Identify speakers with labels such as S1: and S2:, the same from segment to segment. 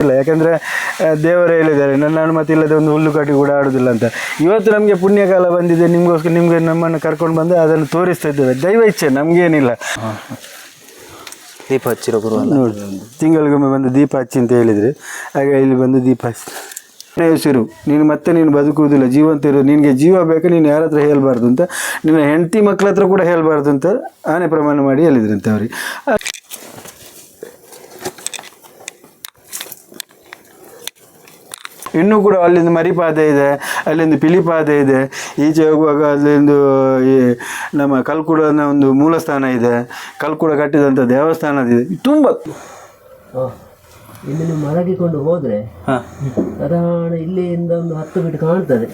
S1: ಇಲ್ಲ ಯಾಕಂದ್ರೆ ದೇವರು ಹೇಳಿದ್ದಾರೆ ನನ್ನ ಅನುಮತಿ ಇಲ್ಲದೆ ಒಂದು ಹುಲ್ಲು ಕಟ್ಟಿ ಕೂಡ ಆಡುದಿಲ್ಲ ಅಂತ. ಇವತ್ತು ನಮಗೆ ಪುಣ್ಯಕಾಲ ಬಂದಿದೆ ನಿಮಗೋಸ್ಕರ ನಿಮಗೆ ನಮ್ಮನ್ನು ಕರ್ಕೊಂಡು ಬಂದು ಅದನ್ನು ತೋರಿಸ್ತಾ ಇದ್ದೇವೆ. ದೈವ ಇಚ್ಛೆ ನಮಗೇನಿಲ್ಲ.
S2: ದೀಪ ಹಚ್ಚಿರೋ ಗುರು
S1: ನೋಡಿ ತಿಂಗಳಿಗೊಮ್ಮೆ ಬಂದು ದೀಪ ಹಚ್ಚಿ ಅಂತ ಹೇಳಿದರೆ ಹಾಗೆ ಇಲ್ಲಿ ಬಂದು ದೀಪ ಹಚ್ಚಿ ಹೆಸರು ನೀನು ಮತ್ತೆ ನೀನು ಬದುಕುವುದಿಲ್ಲ ಜೀವಂತ ಇರು ನಿನಗೆ ಜೀವ ಬೇಕು ನೀನು ಯಾರ ಹತ್ರ ಹೇಳಬಾರ್ದು ಅಂತ ನಿನ್ನ ಹೆಂಡತಿ ಮಕ್ಕಳ ಹತ್ರ ಕೂಡ ಹೇಳಬಾರ್ದು ಅಂತ ಆನೆ ಪ್ರಮಾಣ ಮಾಡಿ ಹೇಳಿದ್ರಂತೆ ಅವ್ರಿಗೆ. ಇನ್ನೂ ಕೂಡ ಅಲ್ಲಿಂದ ಮರಿಪಾದೆ ಇದೆ ಅಲ್ಲಿಂದ ಪಿಲಿಪಾದೆ ಇದೆ. ಈಚೆ ಹೋಗುವಾಗ ಅಲ್ಲಿಂದು ಈ ನಮ್ಮ ಕಲ್ಕುಡನ ಒಂದು ಮೂಲಸ್ಥಾನ ಇದೆ. ಕಲ್ಕುಡ ಕಟ್ಟಿದಂಥ ದೇವಸ್ಥಾನದಿದೆ ತುಂಬ
S3: ಇಲ್ಲಿ ನೀವು ಮರಗಿಕೊಂಡು ಹೋದರೆ ಸಾಧಾರಣ ಇಲ್ಲಿಯಿಂದ ಒಂದು ಹತ್ತು ಫೀಟ್ ಕಾಣ್ತದೆ.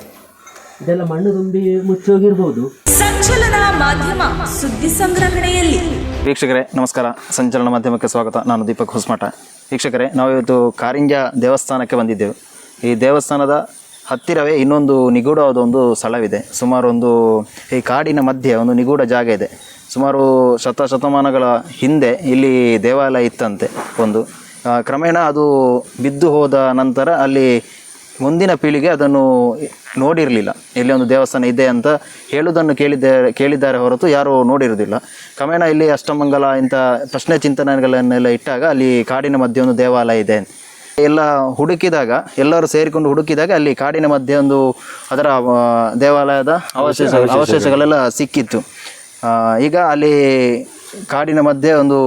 S3: ಇದೆಲ್ಲ ಮಣ್ಣು ತುಂಬಿ ಮುಚ್ಚೋಗಿರ್ಬೋದು.
S4: ಸಂಚಲನ ಮಾಧ್ಯಮ ಸುದ್ದಿ ಸಂಗ್ರಹಣೆಯಲ್ಲಿ.
S2: ವೀಕ್ಷಕರೇ ನಮಸ್ಕಾರ. ಸಂಚಲನ ಮಾಧ್ಯಮಕ್ಕೆ ಸ್ವಾಗತ. ನಾನು ದೀಪಕ್ ಹೊಸಮಠ. ವೀಕ್ಷಕರೇ ನಾವು ಇವತ್ತು ಕಾರಿಂಜ ದೇವಸ್ಥಾನಕ್ಕೆ ಬಂದಿದ್ದೆವು. ಈ ದೇವಸ್ಥಾನದ ಹತ್ತಿರವೇ ಇನ್ನೊಂದು ನಿಗೂಢವಾದ ಒಂದು ಸ್ಥಳವಿದೆ. ಸುಮಾರು ಒಂದು, ಈ ಕಾಡಿನ ಮಧ್ಯೆ ಒಂದು ನಿಗೂಢ ಜಾಗ ಇದೆ. ಸುಮಾರು ಶತ ಶತಮಾನಗಳ ಹಿಂದೆ ಇಲ್ಲಿ ದೇವಾಲಯ ಇತ್ತಂತೆ ಒಂದು. ಕ್ರಮೇಣ ಅದು ಬಿದ್ದು ಹೋದ ನಂತರ ಅಲ್ಲಿ ಮುಂದಿನ ಪೀಳಿಗೆ ಅದನ್ನು ನೋಡಿರಲಿಲ್ಲ. ಇಲ್ಲಿ ಒಂದು ದೇವಸ್ಥಾನ ಇದೆ ಅಂತ ಹೇಳುವುದನ್ನು ಕೇಳಿದ್ದೇ, ಕೇಳಿದ್ದಾರೆ ಹೊರತು ಯಾರೂ ನೋಡಿರೋದಿಲ್ಲ ಕ್ರಮೇಣ ಇಲ್ಲಿ ಅಷ್ಟಮಂಗಲ ಇಂಥ ಪ್ರಶ್ನೆ ಚಿಂತನೆಗಳನ್ನೆಲ್ಲ ಇಟ್ಟಾಗ ಅಲ್ಲಿ ಕಾಡಿನ ಮಧ್ಯೆ ಒಂದು ದೇವಾಲಯ ಇದೆ. ಎಲ್ಲ ಹುಡುಕಿದಾಗ ಎಲ್ಲರೂ ಸೇರಿಕೊಂಡು ಹುಡುಕಿದಾಗ ಅಲ್ಲಿ ಕಾಡಿನ ಮಧ್ಯೆ ಒಂದು ಅದರ ಆ, ದೇವಾಲಯದ ಅವಶೇಷ ಅವಶೇಷಗಳೆಲ್ಲ ಸಿಕ್ಕಿತ್ತು. ಆ, ಈಗ ಅಲ್ಲಿ ಕಾಡಿನ ಮಧ್ಯೆ ಒಂದು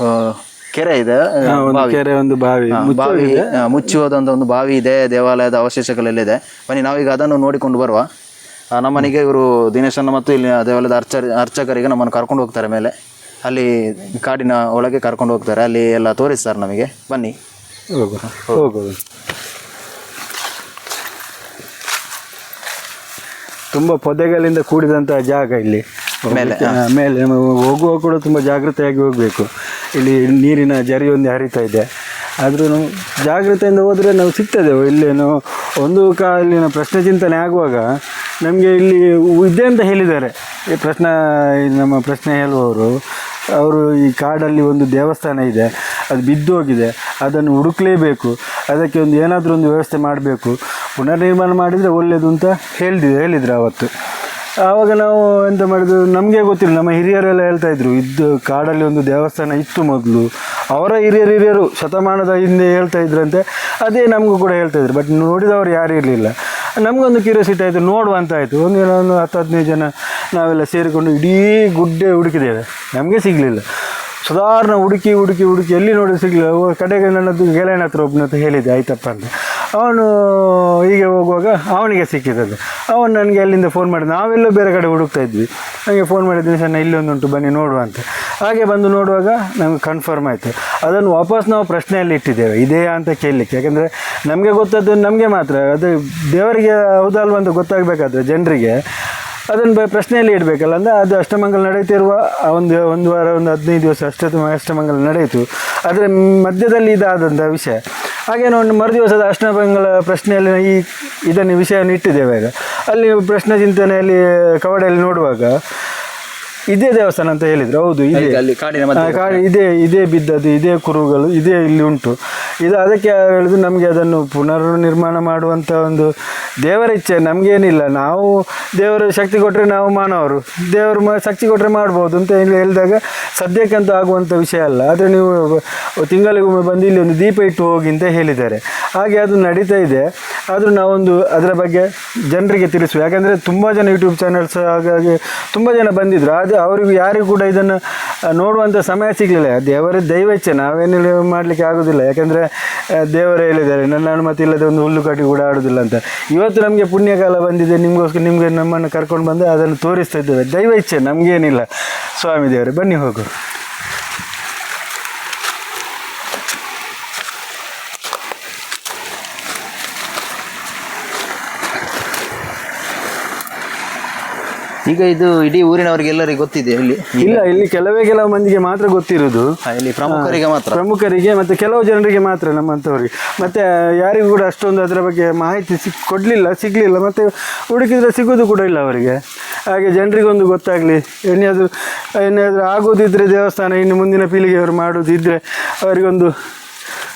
S2: ಆ, ಕೆರೆ ಇದೆ
S1: ಒಂದು
S2: ಬಾವಿ.
S1: ಕೆರೆ ಒಂದು ಬಾವಿ.
S2: ಬಾವಿ ಆ, ಮುಚ್ಚಿ ಹೋದಂತ ಒಂದು ಬಾವಿ ಇದೆ ದೇವಾಲಯದ ಅವಶೇಷಗಳಲ್ಲಿದೆ. ಬನ್ನಿ ನಾವೀಗ ಅದನ್ನು ನೋಡಿಕೊಂಡು ಬರುವ. ಆ, ನಮ್ಮನೆಗೆ ಇವರು ದಿನೇಶನ್ನ ಮತ್ತು ಇಲ್ಲಿ ದೇವಾಲಯದ ಅರ್ಚ ಅರ್ಚಕರಿಗೆ ನಮ್ಮನ್ನು ಕರ್ಕೊಂಡು ಹೋಗ್ತಾರೆ ಮೇಲೆ. ಅಲ್ಲಿ ಕಾಡಿನ ಒಳಗೆ ಕರ್ಕೊಂಡು ಹೋಗ್ತಾರೆ. ಅಲ್ಲಿ ಎಲ್ಲ ತೋರಿಸ್ತಾರೆ ನಮಗೆ. ಬನ್ನಿ.
S1: ಹೋಗುವ ಹೋಗುವ ತುಂಬ ಪೊದೆಗಳಿಂದ ಕೂಡಿದಂತಹ ಜಾಗ ಇಲ್ಲಿ.
S2: ಮೇಲೆ,
S1: ಮೇಲೆ ಹೋಗುವಾಗ ಕೂಡ ತುಂಬ ಜಾಗೃತೆಯಾಗಿ ಹೋಗಬೇಕು. ಇಲ್ಲಿ ನೀರಿನ ಜರಿ ಒಂದು ಹರಿತಾ ಇದೆ. ಆದರೂ ಜಾಗ್ರತೆಯಿಂದ ಹೋದರೆ ನಾವು ಸಿಗ್ತದೆ. ಇಲ್ಲೇನು ಒಂದು ಕಾಲಿನ ಪ್ರಶ್ನೆ ಚಿಂತನೆ ಆಗುವಾಗ ನಮಗೆ ಇಲ್ಲಿ ಇದೆ ಅಂತ ಹೇಳಿದ್ದಾರೆ. ಈ ಪ್ರಶ್ನೆ ನಮ್ಮ ಪ್ರಶ್ನೆ ಹೇಳುವವರು ಅವರು ಈ ಕಾಡಲ್ಲಿ ಒಂದು ದೇವಸ್ಥಾನ ಇದೆ, ಅದು ಬಿದ್ದು ಹೋಗಿದೆ ಅದನ್ನು ಹುಡುಕಲೇಬೇಕು, ಅದಕ್ಕೆ ಒಂದು ಏನಾದರೂ ಒಂದು ವ್ಯವಸ್ಥೆ ಮಾಡಬೇಕು. ಪುನರ್ನಿರ್ಮಾಣ ಮಾಡಿದರೆ ಒಳ್ಳೆಯದು ಅಂತ ಹೇಳಿದ್ರು ಹೇಳಿದ್ರು ಆವತ್ತು. ಆವಾಗ ನಾವು ಎಂತ ಮಾಡಿದ್ರು ನಮಗೆ ಗೊತ್ತಿಲ್ಲ, ನಮ್ಮ ಹಿರಿಯರೆಲ್ಲ ಹೇಳ್ತಾ ಇದ್ರು, ಇದ್ದು ಕಾಡಲ್ಲಿ ಒಂದು ದೇವಸ್ಥಾನ ಇತ್ತು ಮೊದಲು, ಅವರ ಹಿರಿಯರು ಹಿರಿಯರು ಶತಮಾನದ ಹಿಂದೆ ಹೇಳ್ತಾ ಇದ್ರಂತೆ ಅದೇ ನಮಗೂ ಕೂಡ ಹೇಳ್ತಾ ಇದ್ರು, ಬಟ್ ನೋಡಿದವರು ಯಾರೂ ಇರಲಿಲ್ಲ. ನಮಗೊಂದು ಕ್ಯೂರಿಯಾಸಿಟಿ ಆಯಿತು, ನೋಡುವ ಆಯಿತು. ಒಂದು ಒಂದು ಹತ್ತು, ಹದಿನೈದು ಜನ ನಾವೆಲ್ಲ ಸೇರಿಕೊಂಡು ಇಡೀ ಗುಡ್ಡೆ ಹುಡುಕಿದ್ದೇವೆ. ನಮಗೆ ಸಿಗಲಿಲ್ಲ. ಸುಧಾರಣ ಹುಡುಕಿ ಹುಡುಕಿ ಹುಡುಕಿ ಎಲ್ಲಿ ನೋಡಿ ಸಿಗಲಿಲ್ಲ. ಕಡೆಗೆ ನನ್ನದು ಗೆಳೆಯನ ಹತ್ರ ಒಬ್ಬನ ಹತ್ರ ಹೇಳಿದ್ದೆ, ಆಯ್ತಪ್ಪ ಅಂತ. ಅವನು ಹೀಗೆ ಹೋಗುವಾಗ ಅವನಿಗೆ ಸಿಕ್ಕಿದ್ದದು ಅವನು ನನಗೆ ಅಲ್ಲಿಂದ ಫೋನ್ ಮಾಡಿದ. ನಾವೆಲ್ಲೋ ಬೇರೆ ಕಡೆ ಹುಡುಕ್ತಾ ಇದ್ವಿ. ನನಗೆ ಫೋನ್ ಮಾಡಿದ್ವಿ ಸಣ್ಣ ಇಲ್ಲೊಂದುಂಟು ಬನ್ನಿ ನೋಡುವ ಅಂತ. ಹಾಗೆ ಬಂದು ನೋಡುವಾಗ ನಮಗೆ ಕನ್ಫರ್ಮ್ ಆಯಿತು. ಅದನ್ನು ವಾಪಸ್ ನಾವು ಪ್ರಶ್ನೆಯಲ್ಲಿ ಇಟ್ಟಿದ್ದೇವೆ. ಇದೆಯಾ ಅಂತ ಕೇಳಲಿಕ್ಕೆ. ಯಾಕೆಂದರೆ ನಮಗೆ ಗೊತ್ತದ್ದು ನಮಗೆ ಮಾತ್ರ. ಅದು ದೇವರಿಗೆ ಹೌದಲ್ವ ಅಂತ ಗೊತ್ತಾಗಬೇಕಾದ್ರೆ ಜನರಿಗೆ. ಅದನ್ನು ಪ್ರಶ್ನೆಯಲ್ಲಿ ಇಡಬೇಕಲ್ಲ, ಅಂದರೆ ಅದು ಅಷ್ಟಮಂಗಲ ನಡೀತಿರುವ ಒಂದು ಒಂದು ವಾರ, ಒಂದು ಹದಿನೈದು ದಿವಸ ಅಷ್ಟ ಅಷ್ಟಮಂಗಲ ನಡೆಯಿತು. ಅದರ ಮಧ್ಯದಲ್ಲಿ ಇದಾದಂಥ ವಿಷಯ. ಹಾಗೆ ನಾವು ಮರು ದಿವಸದ ಅಷ್ಟಮಂಗಲ ಪ್ರಶ್ನೆಯಲ್ಲಿ ಈ ಇದನ್ನು ವಿಷಯವನ್ನು ಇಟ್ಟಿದ್ದೇವೆ. ಈಗ ಅಲ್ಲಿ ಪ್ರಶ್ನೆ ಚಿಂತನೆಯಲ್ಲಿ ಕವಡೆಯಲ್ಲಿ ನೋಡುವಾಗ ಇದೇ ದೇವಸ್ಥಾನ ಅಂತ ಹೇಳಿದ್ರು. ಹೌದು ಇದೆ.
S2: ಅಲ್ಲಿ ಕಾಡಿನ ಮಧ್ಯೆ
S1: ಆ, ಕಾಡು ಇದೇ ಇದೇ ಬಿದ್ದದ್ದು ಇದೇ ಕುರುಗಳು ಇದೇ ಇಲ್ಲಿ ಉಂಟು. ಇದು ಅದಕ್ಕೆ ಹೇಳಿದ್ರು ನಮಗೆ ಅದನ್ನು ಪುನರ್ ನಿರ್ಮಾಣ ಮಾಡುವಂಥ ಒಂದು ದೇವರ ಇಚ್ಛೆ. ನಮಗೇನಿಲ್ಲ ನಾವು ದೇವರು ಶಕ್ತಿ ಕೊಟ್ಟರೆ ನಾವು ಮಾನವರು. ದೇವರು ಮ ಶಕ್ತಿ ಕೊಟ್ಟರೆ ಮಾಡ್ಬೋದು ಅಂತ ಹೇಳಿ ಹೇಳಿದಾಗ ಸದ್ಯಕ್ಕಂತೂ ಆಗುವಂಥ ವಿಷಯ ಅಲ್ಲ. ಆದರೆ ನೀವು ತಿಂಗಳಿಗೊಮ್ಮೆ ಬಂದು ಇಲ್ಲಿ ಒಂದು ದೀಪ ಇಟ್ಟು ಹೋಗಿ ಅಂತ ಹೇಳಿದ್ದಾರೆ. ಹಾಗೆ ಅದು ನಡೀತಾ ಇದೆ. ಆದರೂ ನಾವೊಂದು ಅದರ ಬಗ್ಗೆ ಜನರಿಗೆ ತಿಳಿಸುವ. ಯಾಕಂದರೆ ತುಂಬ ಜನ ಯೂಟ್ಯೂಬ್ ಚಾನಲ್ಸ್ ಹಾಗಾಗಿ ತುಂಬ ಜನ ಬಂದಿದ್ದರು ಅದು ಅವರಿಗೂ ಯಾರಿಗೂ ಕೂಡ ಇದನ್ನು ನೋಡುವಂಥ ಸಮಯ ಸಿಗಲಿಲ್ಲ. ದೇವರ ದೈವ ಇಚ್ಛೆ ನಾವೇನು ಮಾಡಲಿಕ್ಕೆ ಆಗೋದಿಲ್ಲ. ಯಾಕಂದರೆ ದೇವರು ಹೇಳಿದ್ದಾರೆ, ನನ್ನ ಅನುಮತಿ ಇಲ್ಲದೆ ಒಂದು ಹುಲ್ಲು ಕಟ್ಟಿ ಕೂಡ ಆಡೋದಿಲ್ಲ ಅಂತ. ಇವತ್ತು ನಮಗೆ ಪುಣ್ಯಕಾಲ ಬಂದಿದೆ, ನಿಮಗೋಸ್ಕರ ನಿಮಗೆ ನಮ್ಮನ್ನು ಕರ್ಕೊಂಡು ಬಂದು ಅದನ್ನು ತೋರಿಸ್ತಾ ಇದ್ದೇವೆ. ದೈವ ಇಚ್ಛೆ ನಮಗೇನಿಲ್ಲ. ಸ್ವಾಮಿ ದೇವರೇ, ಬನ್ನಿ ಹೋಗು
S2: ಈಗ ಇದು ಇಡೀ ಊರಿನವರಿಗೆ ಎಲ್ಲರಿಗೂ ಗೊತ್ತಿದೆ ಇಲ್ಲಿ.
S1: ಇಲ್ಲ ಇಲ್ಲಿ ಕೆಲವೇ ಕೆಲವು ಮಂದಿಗೆ ಮಾತ್ರ ಗೊತ್ತಿರೋದು.
S2: ಹಾ, ಇಲ್ಲಿ ಪ್ರಮುಖರಿಗೆ ಮಾತ್ರ.
S1: ಪ್ರಮುಖರಿಗೆ ಮತ್ತೆ ಕೆಲವು ಜನರಿಗೆ ಮಾತ್ರ ನಮ್ಮಂಥವ್ರಿಗೆ. ಮತ್ತೆ ಯಾರಿಗೂ ಕೂಡ ಅಷ್ಟೊಂದು ಅದರ ಬಗ್ಗೆ ಮಾಹಿತಿ ಸಿಕ್ ಕೊಡಲಿಲ್ಲ ಸಿಗಲಿಲ್ಲ ಮತ್ತೆ ಹುಡುಕಿದ್ರೆ ಸಿಗೋದು ಕೂಡ ಇಲ್ಲ ಅವರಿಗೆ. ಹಾಗೆ ಜನರಿಗೊಂದು ಗೊತ್ತಾಗಲಿ ಏನಾದರೂ ಏನಾದರೂ ಆಗೋದಿದ್ರೆ ದೇವಸ್ಥಾನ ಇನ್ನು ಮುಂದಿನ ಪೀಳಿಗೆಯವರು ಮಾಡೋದಿದ್ರೆ ಅವರಿಗೊಂದು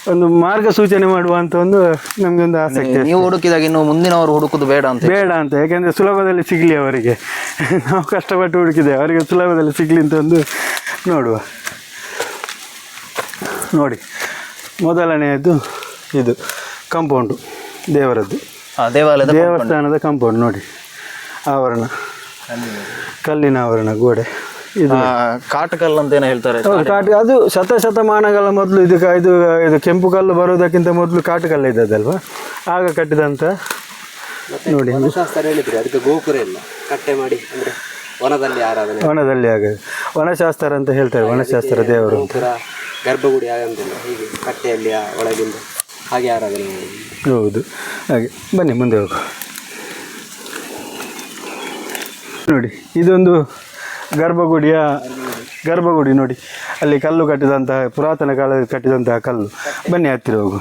S1: ಒಂದು ಮಾರ್ಗಸೂಚನೆ ಮಾಡುವಂತ ಒಂದು ನಮ್ಗೆ ಒಂದು ಆಸಕ್ತಿ
S2: ನೀವು ಹುಡುಕಿದಾಗ ಇನ್ನು ಮುಂದಿನವರು ಹುಡುಕುದು ಬೇಡ ಅಂತ.
S1: ಬೇಡ ಅಂತ ಯಾಕೆಂದ್ರೆ ಸುಲಭದಲ್ಲಿ ಸಿಗ್ಲಿ ಅವರಿಗೆ. ನಾವು ಕಷ್ಟಪಟ್ಟು ಹುಡುಕಿದೆ ಅವರಿಗೆ ಸುಲಭದಲ್ಲಿ ಸಿಗ್ಲಿ ಅಂತ ಒಂದು ನೋಡುವ. ನೋಡಿ ಮೊದಲನೆಯದು ಇದು ಕಾಂಪೌಂಡು ದೇವರದ್ದು.
S2: ಆ, ದೇವಾಲಯದ
S1: ದೇವಸ್ಥಾನದ ಕಾಂಪೌಂಡ್ ನೋಡಿ. ಆವರಣ. ಕಲ್ಲಿನ ಆವರಣ ಗೋಡೆ.
S2: ಕಾಟಕಲ್ಲು ಅಂತ ಏನೋ ಹೇಳ್ತಾರೆ.
S1: ಕಾಟ ಅದು ಶತಶತಮಾನಗಳ ಮೊದಲು ಇದು ಕ- ಇದು ಇದು ಕೆಂಪು ಕಲ್ಲು ಬರೋದಕ್ಕಿಂತ ಮೊದಲು ಕಾಟುಕಲ್ಲು ಇದ್ದದಲ್ವಾ ಆಗ ಕಟ್ಟಿದಂತ ನೋಡಿ.
S3: ಶಾಸ್ತ್ರ ಹೇಳಿದ್ರೆ ಅದಕ್ಕೆ ಗೋಪುರ ಇಲ್ಲ. ಕಟ್ಟೆ ಮಾಡಿ ಅಂದ್ರೆ ವನದಲ್ಲಿ ಆರಾಧನೆ.
S1: ವನದಲ್ಲಿ ಆಗ ವನಶಾಸ್ತ್ರ ಅಂತ ಹೇಳ್ತಾರೆ ವನಶಾಸ್ತ್ರ ದೇವರು
S3: ಗರ್ಭಗುಡಿ ಆಗಂತಿಲ್ಲ ಹೀಗೆ ಕಟ್ಟೆಯಲ್ಲಿ ಆ ಒಳಗಿಂದ ಹಾಗೆ ಆರಾಧನೆ ಮಾಡೋದು
S1: ಹೌದು. ಹಾಗೆ ಬನ್ನಿ ಮುಂದೆ ಹೋಗು ನೋಡಿ ಇದೊಂದು ಗರ್ಭಗುಡಿಯ ಗರ್ಭಗುಡಿ ನೋಡಿ. ಅಲ್ಲಿ ಕಲ್ಲು ಕಟ್ಟಿದಂತಹ ಪುರಾತನ ಕಾಲದಲ್ಲಿ ಕಟ್ಟಿದಂತಹ ಕಲ್ಲು. ಬನ್ನಿ ಹತ್ತಿರ ಹೋಗು.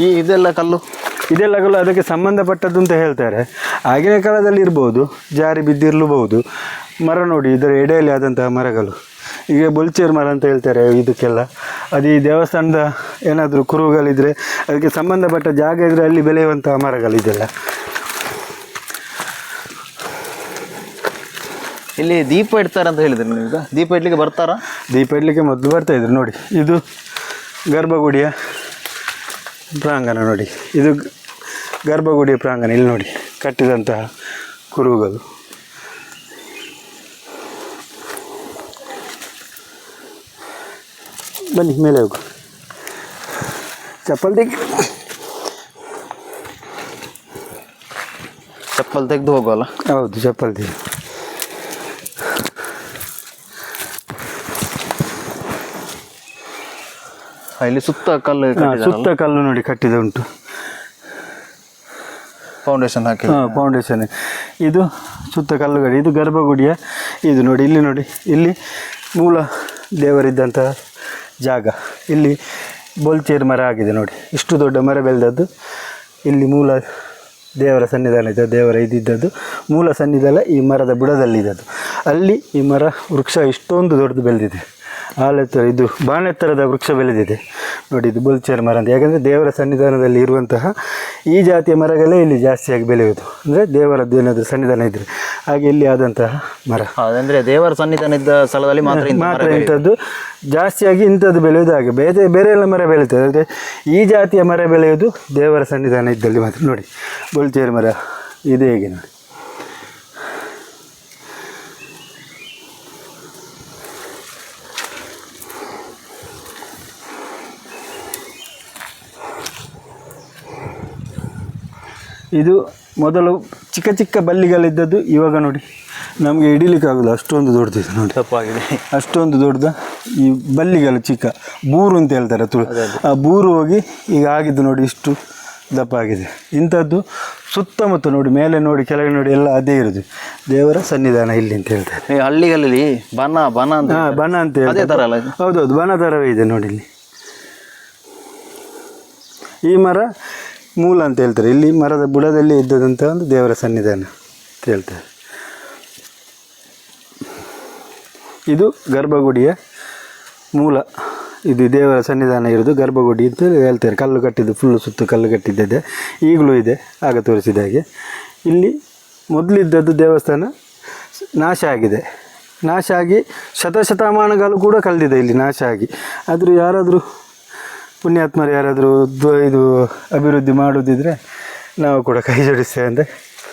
S2: ಈ ಇದೆಲ್ಲ ಕಲ್ಲು?
S1: ಇದೆಲ್ಲ ಕಲ್ಲು ಅದಕ್ಕೆ ಸಂಬಂಧಪಟ್ಟದ್ದು ಅಂತ ಹೇಳ್ತಾರೆ. ಆಗಿನ ಕಾಲದಲ್ಲಿ ಇರ್ಬೋದು ಜಾರಿ ಬಿದ್ದಿರಲೂಬಹುದು. ಮರ ನೋಡಿ ಇದರ ಎಡೆಯಲ್ಲಿ ಆದಂತಹ ಮರಗಳು. ಈಗ ಬುಲ್ಚೇರ್ ಮರ ಅಂತ ಹೇಳ್ತಾರೆ ಇದಕ್ಕೆಲ್ಲ. ಅದು ಈ ದೇವಸ್ಥಾನದ ಏನಾದರೂ ಕುರುಹುಗಳಿದ್ರೆ ಅದಕ್ಕೆ ಸಂಬಂಧಪಟ್ಟ ಜಾಗ ಇದ್ದರೆ ಅಲ್ಲಿ ಬೆಳೆಯುವಂತಹ ಮರಗಳಿದೆಲ್ಲ.
S2: ಇಲ್ಲಿ ದೀಪ ಇಡ್ತಾರೆ ಅಂತ ಹೇಳಿದ್ರಿ ನೀವು ಈಗ? ದೀಪ ಇಡ್ಲಿಕ್ಕೆ ಬರ್ತಾರಾ?
S1: ದೀಪ ಇಡ್ಲಿಕ್ಕೆ ಮೊದಲು ಬರ್ತಾ ಇದ್ರು ನೋಡಿ. ಇದು ಗರ್ಭಗುಡಿಯ ಪ್ರಾಂಗಣ ನೋಡಿ. ಇದು ಗರ್ಭಗುಡಿಯ ಪ್ರಾಂಗಣ ಇಲ್ಲಿ ನೋಡಿ ಕಟ್ಟಿದಂತಹ ಕುರುಗಳು ಬನ್ನಿ ಮೇಲೆ ಹೋಗು. ಚಪ್ಪಲ್ ತೆಗಿ.
S2: ಚಪ್ಪಲ್ ತೆಗೆದು ಹೋಗೋಲ್ಲ
S1: ಹೌದು ಚಪ್ಪಲ್ ತೆಗಿ.
S2: ಇಲ್ಲಿ ಸುತ್ತ ಕಲ್ಲು
S1: ಸುತ್ತ ಕಲ್ಲು ನೋಡಿ ಕಟ್ಟಿದ ಉಂಟು.
S2: ಫೌಂಡೇಶನ್ ಹಾಕಿ.
S1: ಫೌಂಡೇಶನ್ ಇದು ಸುತ್ತ ಕಲ್ಲುಗಡಿ ಇದು ಗರ್ಭಗುಡಿಯ. ಇದು ನೋಡಿ ಇಲ್ಲಿ ನೋಡಿ ಇಲ್ಲಿ ಮೂಲ ದೇವರಿದ್ದಂತಹ ಜಾಗ. ಇಲ್ಲಿ ಬೋಲ್ಚೇರ್ ಮರ ಆಗಿದೆ ನೋಡಿ. ಇಷ್ಟು ದೊಡ್ಡ ಮರ ಬೆಳೆದದ್ದು. ಇಲ್ಲಿ ಮೂಲ ದೇವರ ಸನ್ನಿಧಾನ ಇದೆ ದೇವರ ಇದಿದ್ದದ್ದು. ಮೂಲ ಸನ್ನಿಧಾನ ಈ ಮರದ ಬುಡದಲ್ಲಿದ್ದದ್ದು. ಅಲ್ಲಿ ಈ ಮರ ವೃಕ್ಷ ಇಷ್ಟೊಂದು ದೊಡ್ಡದು ಬೆಳೆದಿದೆ. ಆಲೆತ್ತರ ಇದು ಬಾಣೆತ್ತರದ ವೃಕ್ಷ ಬೆಳೆದಿದೆ. ನೋಡಿ ಇದು ಬುಲ್ಚೇರ್ ಮರ ಅಂತ. ಯಾಕಂದರೆ ದೇವರ ಸನ್ನಿಧಾನದಲ್ಲಿ ಇರುವಂತಹ ಈ ಜಾತಿಯ ಮರಗಳೇ ಇಲ್ಲಿ ಜಾಸ್ತಿಯಾಗಿ ಬೆಳೆಯುವುದು. ಅಂದರೆ ದೇವರದ್ದು ಏನಾದರೂ ಸನ್ನಿಧಾನ ಇದ್ದರೆ ಹಾಗೆ ಇಲ್ಲಿ ಆದಂತಹ ಮರ.
S2: ಅಂದರೆ ದೇವರ ಸನ್ನಿಧಾನ ಇದ್ದ ಸ್ಥಳದಲ್ಲಿ ಮಾತ್ರ
S1: ಮಾತ್ರ ಇಂಥದ್ದು ಜಾಸ್ತಿಯಾಗಿ ಇಂಥದ್ದು ಬೆಳೆಯುವುದು ಹಾಗೆ. ಬೇರೆ ಬೇರೆ ಎಲ್ಲ ಮರ ಬೆಳೀತದೆ ಅಂದರೆ ಈ ಜಾತಿಯ ಮರ ಬೆಳೆಯುವುದು ದೇವರ ಸನ್ನಿಧಾನ ಇದ್ದಲ್ಲಿ ಮಾತ್ರ. ನೋಡಿ ಬುಲ್ಚೇರ್ ಮರ ಇದೇ ಹೇಗೆ ನೋಡಿ. ಇದು ಮೊದಲು ಚಿಕ್ಕ ಚಿಕ್ಕ ಬಲ್ಲಿಗಳಿದ್ದದ್ದು ಇವಾಗ ನೋಡಿ. ನಮಗೆ ಹಿಡಿಲಿಕ್ಕಾಗಲ್ಲ ಅಷ್ಟೊಂದು ದೊಡ್ಡದಿದೆ ನೋಡಿ.
S2: ತಪ್ಪಾಗಿದೆ
S1: ಅಷ್ಟೊಂದು ದೊಡ್ಡದ. ಈ ಬಲ್ಲಿಗಳು ಚಿಕ್ಕ. ಬೂರು ಅಂತ ಹೇಳ್ತಾರೆ ತುಳು. ಆ ಬೂರು ಹೋಗಿ ಈಗ ಆಗಿದ್ದು ನೋಡಿ ಇಷ್ಟು ದಪ್ಪ ಆಗಿದೆ ಇಂಥದ್ದು ಸುತ್ತಮುತ್ತ ನೋಡಿ ಮೇಲೆ ನೋಡಿ ಕೆಳಗೆ ನೋಡಿ ಎಲ್ಲ ಅದೇ ಇರೋದು. ದೇವರ ಸನ್ನಿಧಾನ ಇಲ್ಲಿ ಅಂತ ಹೇಳ್ತಾರೆ.
S2: ಹಳ್ಳಿಗಳಲ್ಲಿ ಬನ ಬನ ಅಂತ
S1: ಹಾಂ ಬನ ಅಂತ ಹೇಳ್ತಾರೆ? ಹೌದೌದು ಬನ ಥರವೇ ಇದೆ ನೋಡಿ ಇಲ್ಲಿ. ಈ ಮರ ಮೂಲ ಅಂತ ಹೇಳ್ತಾರೆ. ಇಲ್ಲಿ ಮರದ ಬುಡದಲ್ಲಿ ಇದ್ದದಂಥ ಒಂದು ದೇವರ ಸನ್ನಿಧಾನ ಅಂತ ಹೇಳ್ತಾರೆ. ಇದು ಗರ್ಭಗುಡಿಯ ಮೂಲ. ಇದು ದೇವರ ಸನ್ನಿಧಾನ ಇರೋದು ಗರ್ಭಗುಡಿ ಅಂತ ಹೇಳ್ತಾರೆ. ಕಲ್ಲು ಕಟ್ಟಿದ್ದು ಫುಲ್ಲು ಸುತ್ತು ಕಲ್ಲು ಕಟ್ಟಿದ್ದಿದೆ ಈಗಲೂ ಇದೆ, ಆಗ ತೋರಿಸಿದ ಹಾಗೆ. ಇಲ್ಲಿ ಮೊದಲಿದ್ದದ್ದು ದೇವಸ್ಥಾನ ನಾಶ ಆಗಿದೆ. ನಾಶ ಆಗಿ ಶತಶತಮಾನಗಳು ಕೂಡ ಕಳೆದಿದೆ ಇಲ್ಲಿ ನಾಶ ಆಗಿ. ಆದರೂ ಯಾರಾದರೂ ಪುಣ್ಯಾತ್ಮರು ಯಾರಾದರೂ ಇದು ಅಭಿವೃದ್ಧಿ ಮಾಡೋದಿದ್ರೆ ನಾವು ಕೂಡ ಕೈ ಜೋಡಿಸ್ತೇವೆ ಅಂದರೆ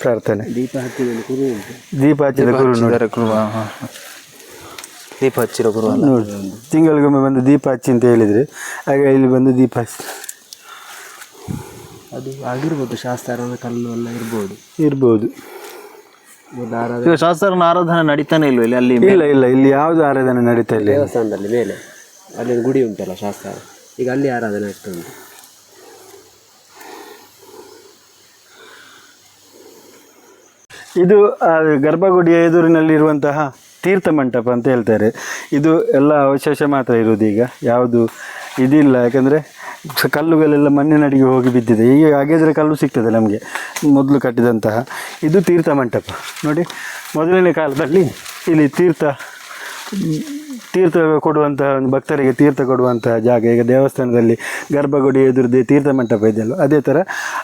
S1: ಪ್ರಾರ್ಥನೆ.
S3: ದೀಪ ಹಚ್ಚಿದ ಗುರು ಉಂಟು.
S1: ದೀಪ ಹಚ್ಚಿದ ಗುರು ನೋಡಿ.
S2: ದೀಪ ಹಚ್ಚಿರೋ ಗುರು
S1: ನೋಡಿ ತಿಂಗಳಿಗೊಮ್ಮೆ ಬಂದು ದೀಪ ಹಚ್ಚಿ ಅಂತ ಹೇಳಿದರೆ ಹಾಗೆ ಇಲ್ಲಿ ಬಂದು ದೀಪ ಹಚ್ಚಿ
S3: ಅದು ಆಗಿರ್ಬೋದು ಶಾಸ್ತ್ರಾನ ಕಲ್ಲು ಎಲ್ಲ ಇರ್ಬೋದು.
S1: ಇರ್ಬೋದು.
S2: ಶಾಸ್ತ್ರನ ಆರಾಧನೆ. ನಡೀತಾನೆ ಇಲ್ವ ಇಲ್ಲಿ ಅಲ್ಲಿ?
S1: ಇಲ್ಲ ಇಲ್ಲ ಇಲ್ಲಿ ಯಾವುದು ಆರಾಧನೆ ನಡೀತಾ ಇಲ್ಲ
S3: ದೇವಸ್ಥಾನದಲ್ಲಿ ಮೇಲೆ. ಅಲ್ಲಿ ಗುಡಿ ಉಂಟಲ್ಲ ಶಾಸ್ತ್ರ? ಈಗ ಅಲ್ಲಿ ಆರಾಧನೆ ಆಗ್ತದೆ
S1: ಇದು ಗರ್ಭಗುಡಿಯ ಎದುರಿನಲ್ಲಿರುವಂತಹ ತೀರ್ಥ ಮಂಟಪ ಅಂತ ಹೇಳ್ತಾರೆ. ಇದು ಎಲ್ಲ ಅವಶೇಷ ಮಾತ್ರ ಇರುವುದು ಈಗ. ಯಾವುದು ಇದಿಲ್ಲ. ಯಾಕಂದರೆ ಕಲ್ಲುಗಳೆಲ್ಲ ಮಣ್ಣಿನಡಿಗೆ ಹೋಗಿ ಬಿದ್ದಿದೆ. ಈಗ ಹಾಗಿದ್ರೆ ಕಲ್ಲು ಸಿಗ್ತದೆ ನಮಗೆ. ಮೊದಲು ಕಟ್ಟಿದಂತಹ. ಇದು ತೀರ್ಥ ಮಂಟಪ. ನೋಡಿ, ಮೊದಲನೇ ಕಾಲದಲ್ಲಿ ಇಲ್ಲಿ ತೀರ್ಥ ತೀರ್ಥ ಕೊಡುವಂಥ ಒಂದು ಭಕ್ತರಿಗೆ ತೀರ್ಥ ಕೊಡುವಂತಹ ಜಾಗ ಈಗ ದೇವಸ್ಥಾನದಲ್ಲಿ ಗರ್ಭಗುಡಿ ಎದುರುದೇ ತೀರ್ಥ ಮಂಟಪ ಇದೆಯಲ್ಲ ಅದೇ ಥರ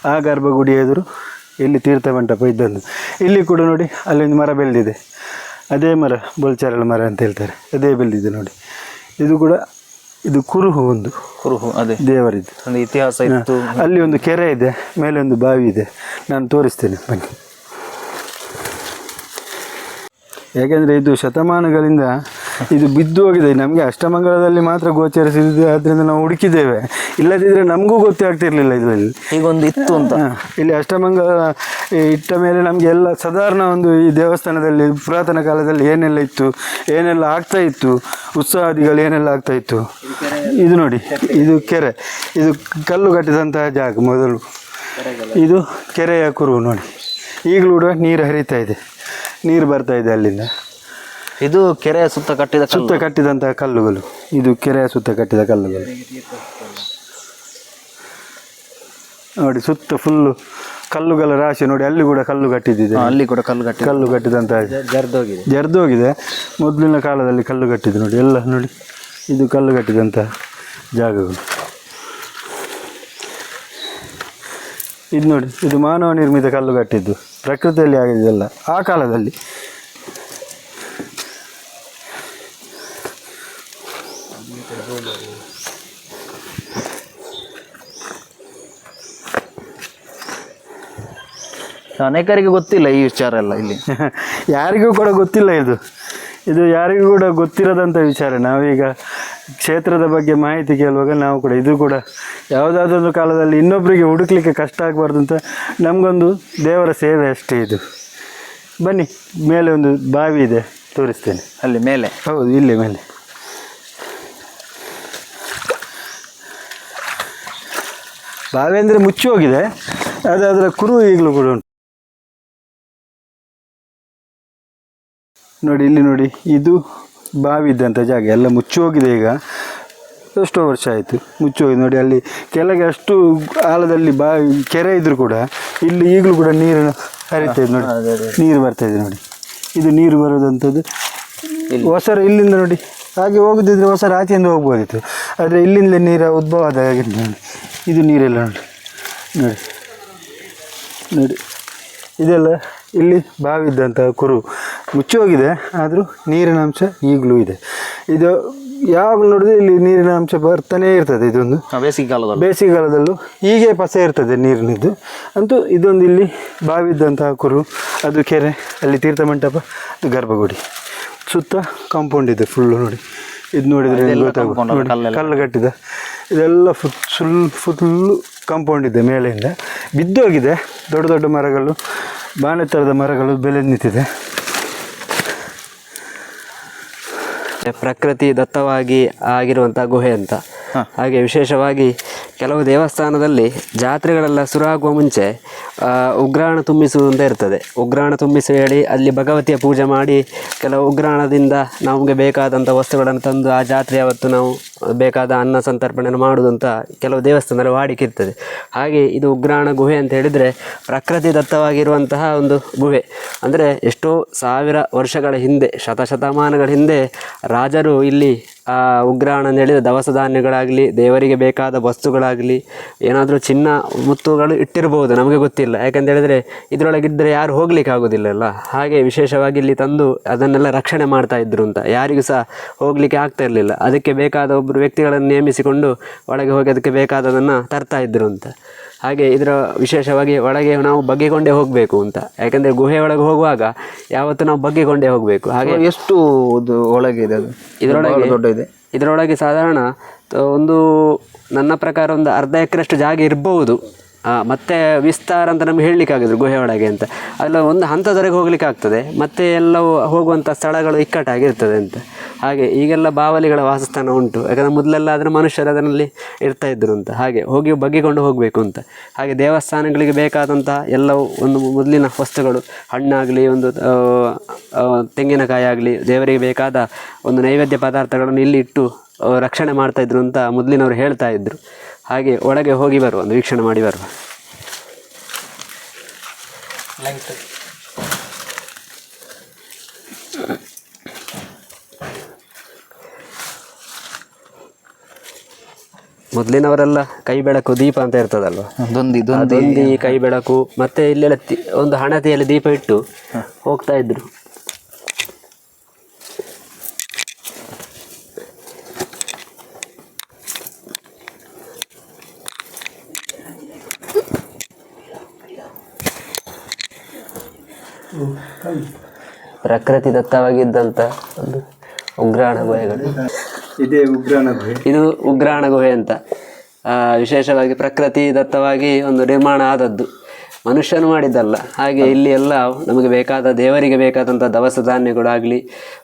S1: ಆ ಗರ್ಭಗುಡಿ ಎದುರು ಇಲ್ಲಿ ತೀರ್ಥ ಮಂಟಪ ಇದ್ದದ್ದು. ಇಲ್ಲಿ ಕೂಡ ನೋಡಿ ಅಲ್ಲೊಂದು ಮರ ಬೆಳೆದಿದೆ. ಅದೇ ಮರ ಬೋಲ್ಚಾರಳ ಮರ ಅಂತ ಹೇಳ್ತಾರೆ. ಅದೇ ಬೆಳೆದಿದೆ ನೋಡಿ. ಇದು ಕೂಡ ಇದು ಕುರುಹು ಒಂದು.
S2: ಕುರುಹು ಅದೇ.
S1: ದೇವರಿದ್ದು.
S2: ಒಂದು ಇತಿಹಾಸ ಇತ್ತು.
S1: ಅಲ್ಲಿ ಒಂದು ಕೆರೆ ಇದೆ ಮೇಲೆ ಒಂದು ಬಾವಿ ಇದೆ. ನಾನು ತೋರಿಸ್ತೇನೆ ಬನ್ನಿ. ಯಾಕೆಂದರೆ ಇದು ಶತಮಾನಗಳಿಂದ ಇದು ಬಿದ್ದು ಹೋಗಿದೆ. ನಮಗೆ ಅಷ್ಟಮಂಗಲದಲ್ಲಿ ಮಾತ್ರ ಗೋಚರಿಸಿದೆ ಆದ್ದರಿಂದ ನಾವು ಹುಡುಕಿದ್ದೇವೆ. ಇಲ್ಲದಿದ್ದರೆ ನಮಗೂ ಗೊತ್ತೇ ಆಗ್ತಿರ್ಲಿಲ್ಲ ಇದರಲ್ಲಿ.
S2: ಒಂದು ಇತ್ತು ಅಂತ.
S1: ಇಲ್ಲಿ ಅಷ್ಟಮಂಗಲ ಇಟ್ಟ ಮೇಲೆ ನಮಗೆ ಎಲ್ಲ ಸಾಧಾರಣ ಒಂದು ಈ ದೇವಸ್ಥಾನದಲ್ಲಿ ಪುರಾತನ ಕಾಲದಲ್ಲಿ ಏನೆಲ್ಲ ಇತ್ತು ಏನೆಲ್ಲ ಆಗ್ತಾ ಇತ್ತು ಉತ್ಸವಾದಿಗಳು ಏನೆಲ್ಲ ಆಗ್ತಾ ಇತ್ತು? ಇದು ನೋಡಿ ಇದು ಕೆರೆ. ಇದು ಕಲ್ಲು ಕಟ್ಟಿದಂತಹ ಜಾಗ ಮೊದಲು. ಇದು ಕೆರೆಯ ಕುರುವು ನೋಡಿ. ಈಗಲೂ ಕೂಡ ನೀರು ಹರಿತಾ ಇದೆ. ನೀರು ಬರ್ತಾ ಇದೆ ಅಲ್ಲಿಂದ.
S2: ಇದು ಕೆರೆಯ ಸುತ್ತ ಕಟ್ಟಿದ
S1: ಸುತ್ತ ಕಟ್ಟಿದಂತಹ ಕಲ್ಲುಗಳು. ಇದು ಕೆರೆಯ ಸುತ್ತ ಕಟ್ಟಿದ ಕಲ್ಲುಗಳು. ನೋಡಿ ಸುತ್ತ ಫುಲ್ಲು ಕಲ್ಲುಗಳ ರಾಶಿ ನೋಡಿ ಅಲ್ಲಿ ಕೂಡ ಕಲ್ಲು ಕಟ್ಟಿದ್ದಿದೆ.
S2: ಅಲ್ಲಿ ಕೂಡ ಕಲ್ಲು ಕಟ್ಟಿ
S1: ಕಲ್ಲು ಕಟ್ಟಿದಂತಹ
S3: ಜರ್ದೋಗಿದೆ.
S1: ಜರ್ದೋಗಿದೆ. ಮೊದಲಿನ ಕಾಲದಲ್ಲಿ ಕಲ್ಲು ಕಟ್ಟಿದ್ದು ನೋಡಿ ಎಲ್ಲ ನೋಡಿ ಇದು ಕಲ್ಲು ಕಟ್ಟಿದಂತಹ ಜಾಗಗಳು. ಇದು ನೋಡಿ ಇದು ಮಾನವ ನಿರ್ಮಿತ ಕಲ್ಲು ಕಟ್ಟಿದ್ದು. ಪ್ರಕೃತಿಯಲ್ಲಿ ಆಗಿದೆಲ್ಲ ಆ ಕಾಲದಲ್ಲಿ.
S2: ಅನೇಕರಿಗೆ ಗೊತ್ತಿಲ್ಲ ಈ ವಿಚಾರ ಎಲ್ಲ ಇಲ್ಲಿ.
S1: ಯಾರಿಗೂ ಕೂಡ ಗೊತ್ತಿಲ್ಲ ಇದು. ಇದು ಯಾರಿಗೂ ಕೂಡ ಗೊತ್ತಿರದಂಥ ವಿಚಾರ. ನಾವೀಗ ಕ್ಷೇತ್ರದ ಬಗ್ಗೆ ಮಾಹಿತಿ ಕೇಳುವಾಗ ನಾವು ಕೂಡ ಇದು ಕೂಡ ಯಾವುದಾದ್ರೊಂದು ಕಾಲದಲ್ಲಿ ಇನ್ನೊಬ್ಬರಿಗೆ ಹುಡುಕ್ಲಿಕ್ಕೆ ಕಷ್ಟ ಆಗಬಾರ್ದು ಅಂತ ನಮಗೊಂದು ದೇವರ ಸೇವೆ ಅಷ್ಟೇ ಇದು. ಬನ್ನಿ ಮೇಲೆ ಒಂದು ಬಾವಿ ಇದೆ. ತೋರಿಸ್ತೇನೆ.
S2: ಅಲ್ಲಿ ಮೇಲೆ.
S1: ಹೌದು ಇಲ್ಲೇ ಮೇಲೆ. ಬಾವಿ ಅಂದರೆ ಮುಚ್ಚಿ ಹೋಗಿದೆ ಅದು ಅದರ ಕುರು ಈಗಲೂ ಕೂಡ ಉಂಟು. ನೋಡಿ ಇಲ್ಲಿ ನೋಡಿ ಇದು ಬಾವಿ ಇದ್ದಂಥ ಜಾಗ. ಎಲ್ಲ ಮುಚ್ಚಿ ಹೋಗಿದೆ ಈಗ. ಎಷ್ಟೋ ವರ್ಷ ಆಯಿತು ಮುಚ್ಚಿ ಹೋಗಿದೆ ನೋಡಿ ಅಲ್ಲಿ ಕೆಳಗೆ ಅಷ್ಟು ಆಳದಲ್ಲಿ ಬಾವಿ ಕೆರೆ ಇದ್ದರೂ ಕೂಡ ಇಲ್ಲಿ ಈಗಲೂ ಕೂಡ ನೀರು ಹರಿತಾ ಇದೆ ನೋಡಿ. ನೀರು ಬರ್ತಾ ಇದೆ ನೋಡಿ. ಇದು ನೀರು ಬರೋದಂಥದ್ದು ಹೊಸರ ಇಲ್ಲಿಂದ ನೋಡಿ ಹಾಗೆ ಹೋಗುದಿದ್ರೆ ಹೊಸರ ಆಚೆಯಿಂದ ಹೋಗ್ಬೋದಿತ್ತು. ಆದರೆ ಇಲ್ಲಿಂದ ನೀರ ಉದ್ಭವ ಆದ ಹಾಗೆ ಇದು ನೀರೆಲ್ಲ ನೋಡಿ. ನೋಡಿ. ನೋಡಿ. ಇದೆಲ್ಲ ಇಲ್ಲಿ ಬಾವಿ ಇದ್ದಂಥ ಕುರು. ಮುಚ್ಚಿ ಹೋಗಿದೆ ಆದರೂ ನೀರಿನ ಅಂಶ ಈಗಲೂ ಇದೆ. ಇದು ಯಾವಾಗ ನೋಡಿದ್ರೆ ಇಲ್ಲಿ ನೀರಿನ ಅಂಶ ಬರ್ತಾನೆ ಇರ್ತದೆ ಇದೊಂದು.
S2: ಬೇಸಿಗೆ ಕಾಲದಲ್ಲಿ.
S1: ಬೇಸಿಗೆಗಾಲದಲ್ಲೂ ಹೀಗೆ ಪಸೆ ಇರ್ತದೆ ನೀರಿನದ್ದು ಅಂತೂ ಇದೊಂದು ಇಲ್ಲಿ ಬಾವಿ ಇದ್ದಂತಹ ಕುರು. ಅದು ಕೆರೆ ಅಲ್ಲಿ ತೀರ್ಥ ಮಂಟಪ ಅದು ಗರ್ಭಗುಡಿ. ಸುತ್ತ ಕಾಂಪೌಂಡ್ ಇದೆ ಫುಲ್ಲು ನೋಡಿ. ಇದು ನೋಡಿದ್ರೆ ಕಲ್ಲು ಕಟ್ಟಿದ ಇದೆಲ್ಲ ಫುಲ್ ಫುಲ್ ಫುಲ್ಲು ಕಾಂಪೌಂಡ್ ಇದೆ ಮೇಲೆಯಿಂದ ಬಿದ್ದೋಗಿದೆ. ದೊಡ್ಡ ದೊಡ್ಡ ಮರಗಳು ಬಾಣೆತ್ತರದ ಮರಗಳು ಬೆಲೆ ನಿಂತಿದೆ.
S3: ಪ್ರಕೃತಿ ದತ್ತವಾಗಿ ಆಗಿರುವಂಥ ಗುಹೆ ಅಂತ. ಹಾಗೆ ವಿಶೇಷವಾಗಿ ಕೆಲವು ದೇವಸ್ಥಾನದಲ್ಲಿ ಜಾತ್ರೆಗಳೆಲ್ಲ ಶುರುವಾಗುವ ಮುಂಚೆ ಉಗ್ರಾಣ ತುಂಬಿಸುವುದು ಇರ್ತದೆ. ಉಗ್ರಾಣ ತುಂಬಿಸಿ ಹೇಳಿ ಅಲ್ಲಿ ಭಗವತಿಯ ಪೂಜೆ ಮಾಡಿ ಕೆಲವು ಉಗ್ರಾಣದಿಂದ ನಮಗೆ ಬೇಕಾದಂಥ ವಸ್ತುಗಳನ್ನು ತಂದು ಆ ಜಾತ್ರೆ ಅವತ್ತು ನಾವು ಬೇಕಾದ ಅನ್ನ ಸಂತರ್ಪಣೆಯನ್ನು ಮಾಡುವುದು ಅಂತ ಕೆಲವು ದೇವಸ್ಥಾನದಲ್ಲಿ ವಾಡಿಕೆ ಇರ್ತದೆ. ಹಾಗೆ ಇದು ಉಗ್ರಾಣ ಗುಹೆ ಅಂತ ಹೇಳಿದರೆ ಪ್ರಕೃತಿ ದತ್ತವಾಗಿರುವಂತಹ ಒಂದು ಗುಹೆ. ಅಂದರೆ ಎಷ್ಟೋ ಸಾವಿರ ವರ್ಷಗಳ ಹಿಂದೆ, ಶತಶತಮಾನಗಳ ಹಿಂದೆ ರಾಜರು ಇಲ್ಲಿ ಉಗ್ರಾಣ ಹೇಳಿದರೆ ದವಸ ಧಾನ್ಯಗಳಾಗಲಿ, ದೇವರಿಗೆ ಬೇಕಾದ ವಸ್ತುಗಳಾಗಲಿ, ಏನಾದರೂ ಚಿನ್ನ ಮುತ್ತುಗಳು ಇಟ್ಟಿರ್ಬೋದು, ನಮಗೆ ಗೊತ್ತಿಲ್ಲ. ಯಾಕಂತೇಳಿದರೆ ಇದರೊಳಗಿದ್ದರೆ ಯಾರು ಹೋಗ್ಲಿಕ್ಕೆ ಆಗೋದಿಲ್ಲಲ್ಲ. ಹಾಗೆ ವಿಶೇಷವಾಗಿ ಇಲ್ಲಿ ತಂದು ಅದನ್ನೆಲ್ಲ ರಕ್ಷಣೆ ಮಾಡ್ತಾ ಇದ್ರು ಅಂತ. ಯಾರಿಗೂ ಸಹ ಹೋಗಲಿಕ್ಕೆ ಆಗ್ತಾ ಇರಲಿಲ್ಲ. ಅದಕ್ಕೆ ಬೇಕಾದ ಒಬ್ಬರು ವ್ಯಕ್ತಿಗಳನ್ನು ನೇಮಿಸಿಕೊಂಡು ಒಳಗೆ ಹೋಗಿ ಅದಕ್ಕೆ ಬೇಕಾದದನ್ನು ತರ್ತಾ ಇದ್ರು ಅಂತ. ಹಾಗೆ ಇದರ ವಿಶೇಷವಾಗಿ ಒಳಗೆ ನಾವು ಬಗ್ಗಿಕೊಂಡೇ ಹೋಗಬೇಕು ಅಂತ. ಯಾಕಂದರೆ ಗುಹೆ ಒಳಗೆ ಹೋಗುವಾಗ ಯಾವತ್ತೂ ನಾವು ಬಗ್ಗಿಕೊಂಡೇ ಹೋಗಬೇಕು. ಹಾಗೆ
S2: ಎಷ್ಟು ಇದು ಒಳಗೆ ಇದೆ ಅದು?
S3: ಇದರೊಳಗೆ
S2: ದೊಡ್ಡ ಇದೆ.
S3: ಇದರೊಳಗೆ ಸಾಧಾರಣ ಒಂದು ನನ್ನ ಪ್ರಕಾರ ಒಂದು ಅರ್ಧ ಎಕರೆಷ್ಟು ಜಾಗ ಇರಬಹುದು ಮತ್ತೆ ವಿಸ್ತಾರ ಅಂತ ನಮ್ಗೆ ಹೇಳಲಿಕ್ಕಾಗಿದ್ರು ಗುಹೆ ಒಳಗೆ ಅಂತ. ಅಲ್ಲ ಒಂದು ಹಂತದವರೆಗೆ ಹೋಗ್ಲಿಕ್ಕೆ ಆಗ್ತದೆ, ಮತ್ತೆ ಎಲ್ಲವೂ ಹೋಗುವಂಥ ಸ್ಥಳಗಳು ಇಕ್ಕಟ್ಟಾಗಿರ್ತದೆ ಅಂತ. ಹಾಗೆ ಈಗೆಲ್ಲ ಬಾವಲಿಗಳ ವಾಸಸ್ಥಾನ ಉಂಟು, ಯಾಕಂದರೆ ಮೊದಲೆಲ್ಲ ಅದರ ಮನುಷ್ಯರು ಅದರಲ್ಲಿ ಇರ್ತಾ ಇದ್ರು ಅಂತ. ಹಾಗೆ ಹೋಗಿ ಬಗ್ಗಿಕೊಂಡು ಹೋಗಬೇಕು ಅಂತ. ಹಾಗೆ ದೇವಸ್ಥಾನಗಳಿಗೆ ಬೇಕಾದಂತಹ ಎಲ್ಲವೂ ಒಂದು ಮೊದಲಿನ ವಸ್ತುಗಳು, ಹಣ್ಣಾಗಲಿ, ಒಂದು ತೆಂಗಿನಕಾಯಿ ಆಗಲಿ, ದೇವರಿಗೆ ಬೇಕಾದ ಒಂದು ನೈವೇದ್ಯ ಪದಾರ್ಥಗಳನ್ನು ಇಲ್ಲಿ ಇಟ್ಟು ರಕ್ಷಣೆ ಮಾಡ್ತಾಯಿದ್ರು ಅಂತ ಮೊದಲಿನವರು ಹೇಳ್ತಾ ಇದ್ರು. ಹಾಗೆ ಒಳಗೆ ಹೋಗಿ ಬರುವ ಒಂದು ವೀಕ್ಷಣೆ ಮಾಡಿ ಬರುವ. ಮೊದಲಿನವರೆಲ್ಲ ಕೈ ಬೆಳಕು ದೀಪ ಅಂತ ಇರ್ತದಲ್ವಾ?
S2: ದೊಂದಿ
S3: ಕೈ ಬೆಳಕು ಮತ್ತೆ ಇಲ್ಲೆಲ್ಲ ಒಂದು ಹಣತೆಯಲ್ಲಿ ದೀಪ ಇಟ್ಟು ಹೋಗ್ತಾ ಇದ್ರು. ಪ್ರಕೃತಿ ದತ್ತವಾಗಿದ್ದಂಥ ಒಂದು ಉಗ್ರಾಣ ಗುಹೆಗಳು
S1: ಇದೇ ಉಗ್ರಾಣ ಗುಹೆ.
S3: ಇದು ಉಗ್ರಾಣ ಗುಹೆ ಅಂತ. ವಿಶೇಷವಾಗಿ ಪ್ರಕೃತಿ ದತ್ತವಾಗಿ ಒಂದು ನಿರ್ಮಾಣ ಆದದ್ದು. ಮನುಷ್ಯನು ಮಾಡಿದ್ದಲ್ಲ. ಹಾಗೆ ಇಲ್ಲಿ ಎಲ್ಲ ನಮಗೆ ಬೇಕಾದ ದೇವರಿಗೆ ಬೇಕಾದಂಥ ದವಸ ಧಾನ್ಯಗಳಾಗಲಿ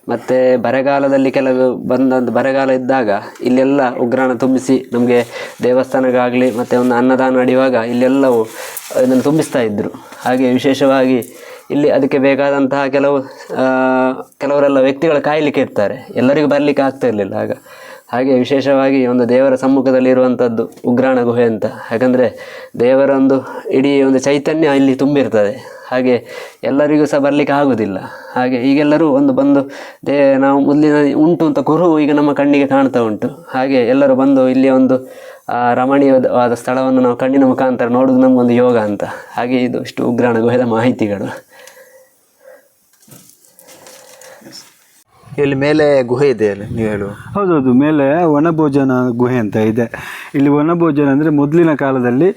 S3: ಮತ್ತು ಬರಗಾಲದಲ್ಲಿ ಕೆಲವು ಬಂದಂಥ ಬರಗಾಲ ಇದ್ದಾಗ ಇಲ್ಲೆಲ್ಲ ಉಗ್ರಾಣ ತುಂಬಿಸಿ ನಮಗೆ ದೇವಸ್ಥಾನಗಾಗಲಿ ಮತ್ತು ಒಂದು ಅನ್ನದಾನ ನಡೆಯುವಾಗ ಇಲ್ಲೆಲ್ಲವೂ ಇದನ್ನು ತುಂಬಿಸ್ತಾ ಇದ್ದರು ಹಾಗೆ ವಿಶೇಷವಾಗಿ ಇಲ್ಲಿ ಅದಕ್ಕೆ ಬೇಕಾದಂತಹ ಕೆಲವು ಕೆಲವರೆಲ್ಲ ವ್ಯಕ್ತಿಗಳು ಕಾಯಲಿಕ್ಕೆ ಇರ್ತಾರೆ. ಎಲ್ಲರಿಗೂ ಬರಲಿಕ್ಕೆ ಆಗ್ತಾ ಇರಲಿಲ್ಲ. ಆಗ, ಹಾಗೆ ವಿಶೇಷವಾಗಿ ಒಂದು ದೇವರ ಸಮ್ಮುಖದಲ್ಲಿ ಇರುವಂಥದ್ದು ಉಗ್ರಾಣ ಗುಹೆ ಅಂತ. ಯಾಕಂದರೆ ದೇವರ ಒಂದು ಇಡೀ ಒಂದು ಚೈತನ್ಯ ಇಲ್ಲಿ ತುಂಬಿರ್ತದೆ. ಹಾಗೆ ಎಲ್ಲರಿಗೂ ಸಹ ಬರಲಿಕ್ಕೆ ಆಗುವುದಿಲ್ಲ ಹಾಗೆ ಈಗೆಲ್ಲರೂ ಒಂದು ಬಂದು ದೇ, ನಾವು ಮೊದಲಿನ ಉಂಟು ಅಂತ ಕುರು ಈಗ ನಮ್ಮ ಕಣ್ಣಿಗೆ ಕಾಣ್ತಾ ಉಂಟು. ಹಾಗೆ ಎಲ್ಲರೂ ಬಂದು ಇಲ್ಲಿ ಒಂದು ರಮಣೀಯವಾದ ಸ್ಥಳವನ್ನು ನಾವು ಕಣ್ಣಿನ ಮುಖಾಂತರ ನೋಡೋದು ನಮಗೊಂದು ಯೋಗ ಅಂತ. ಹಾಗೆ ಇದು ಇಷ್ಟು ಉಗ್ರಾಣ ಗುಹೆದ ಮಾಹಿತಿಗಳು.
S2: ಇಲ್ಲಿ ಮೇಲೆ ಗುಹೆ ಇದೆ ಅಲ್ಲಿ, ನೀವು ಹೇಳುವ.
S1: ಹೌದೌದು, ಮೇಲೆ ವನಭೋಜನ ಗುಹೆ ಅಂತ ಇದೆ. ಇಲ್ಲಿ ವನಭೋಜನ ಅಂದರೆ ಮೊದಲಿನ ಕಾಲದಲ್ಲಿ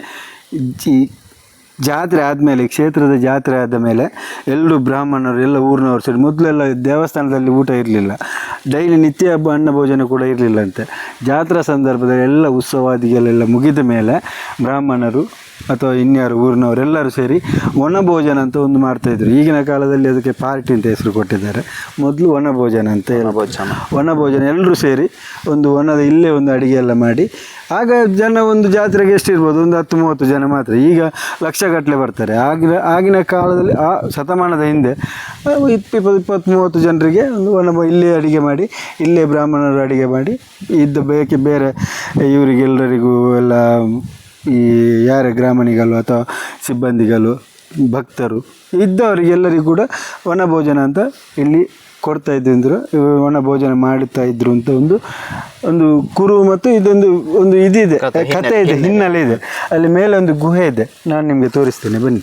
S1: ಜಾತ್ರೆ ಆದಮೇಲೆ, ಕ್ಷೇತ್ರದ ಜಾತ್ರೆ ಆದ ಮೇಲೆ ಎಲ್ಲರೂ ಬ್ರಾಹ್ಮಣರು, ಎಲ್ಲ ಊರಿನವರು ಸೇರಿ ಮೊದಲೆಲ್ಲ ದೇವಸ್ಥಾನದಲ್ಲಿ ಊಟ ಇರಲಿಲ್ಲ. ಡೈಲಿ ನಿತ್ಯ ಹಬ್ಬ ಅನ್ನ ಭೋಜನ ಕೂಡ ಇರಲಿಲ್ಲಂತೆ. ಜಾತ್ರಾ ಸಂದರ್ಭದಲ್ಲಿ ಎಲ್ಲ ಉತ್ಸವಾದಿಗಳೆಲ್ಲ ಮುಗಿದ ಮೇಲೆ ಬ್ರಾಹ್ಮಣರು ಅಥವಾ ಇನ್ಯಾರು ಊರಿನವರೆಲ್ಲರೂ ಸೇರಿ ವನಭೋಜನ ಅಂತ ಒಂದು ಮಾಡ್ತಾಯಿದ್ರು ಈಗಿನ ಕಾಲದಲ್ಲಿ ಅದಕ್ಕೆ ಪಾರ್ಟಿ ಅಂತ ಹೆಸರು ಕೊಟ್ಟಿದ್ದಾರೆ. ಮೊದಲು ವನಭೋಜನ ಅಂತ
S2: ವನಭೋಜನ.
S1: ವನಭೋಜನ. ಎಲ್ಲರೂ ಸೇರಿ ಒಂದು ಒಣದ ಇಲ್ಲೇ ಒಂದು ಅಡುಗೆ ಎಲ್ಲ ಮಾಡಿ. ಆಗ ಜನ ಒಂದು ಜಾತ್ರೆಗೆ ಎಷ್ಟಿರ್ಬೋದು ಒಂದು ಹತ್ತು ಮೂವತ್ತು ಜನ ಮಾತ್ರ. ಈಗ ಲಕ್ಷಗಟ್ಟಲೆ ಬರ್ತಾರೆ. ಆಗಿನ ಆಗಿನ ಕಾಲದಲ್ಲಿ ಆ ಶತಮಾನದ ಹಿಂದೆ ಇಪ್ಪ ಇಪ್ಪತ್ತು ಇಪ್ಪತ್ತು ಮೂವತ್ತು ಜನರಿಗೆ ಒಂದು ಒಣ ಇಲ್ಲೇ ಅಡುಗೆ ಮಾಡಿ ಇಲ್ಲೇ ಬ್ರಾಹ್ಮಣರು ಅಡುಗೆ ಮಾಡಿ ಇದ್ದ ಬೇಕೆ ಬೇರೆ ಇವರಿಗೆಲ್ಲರಿಗೂ ಎಲ್ಲ ಈ ಯಾರ ಗ್ರಾಮಣಿಗಳು ಅಥವಾ ಸಿಬ್ಬಂದಿಗಳು ಭಕ್ತರು ಇದ್ದವರಿಗೆಲ್ಲರಿಗೂ ಕೂಡ ವನಭೋಜನ ಅಂತ ಇಲ್ಲಿ ಕೊಡ್ತಾ ಇದ್ದರು ವನ ಭೋಜನ ಮಾಡುತ್ತಾ ಇದ್ರು ಅಂತ ಒಂದು ಒಂದು ಕುರು ಮತ್ತು ಇದೊಂದು ಒಂದು ಇದಿದೆ. ಕತೆ ಇದೆ ಹಿನ್ನೆಲೆ ಇದೆ. ಅಲ್ಲಿ ಮೇಲೆ ಒಂದು ಗುಹೆ ಇದೆ. ನಾನು ನಿಮಗೆ ತೋರಿಸ್ತೇನೆ ಬನ್ನಿ.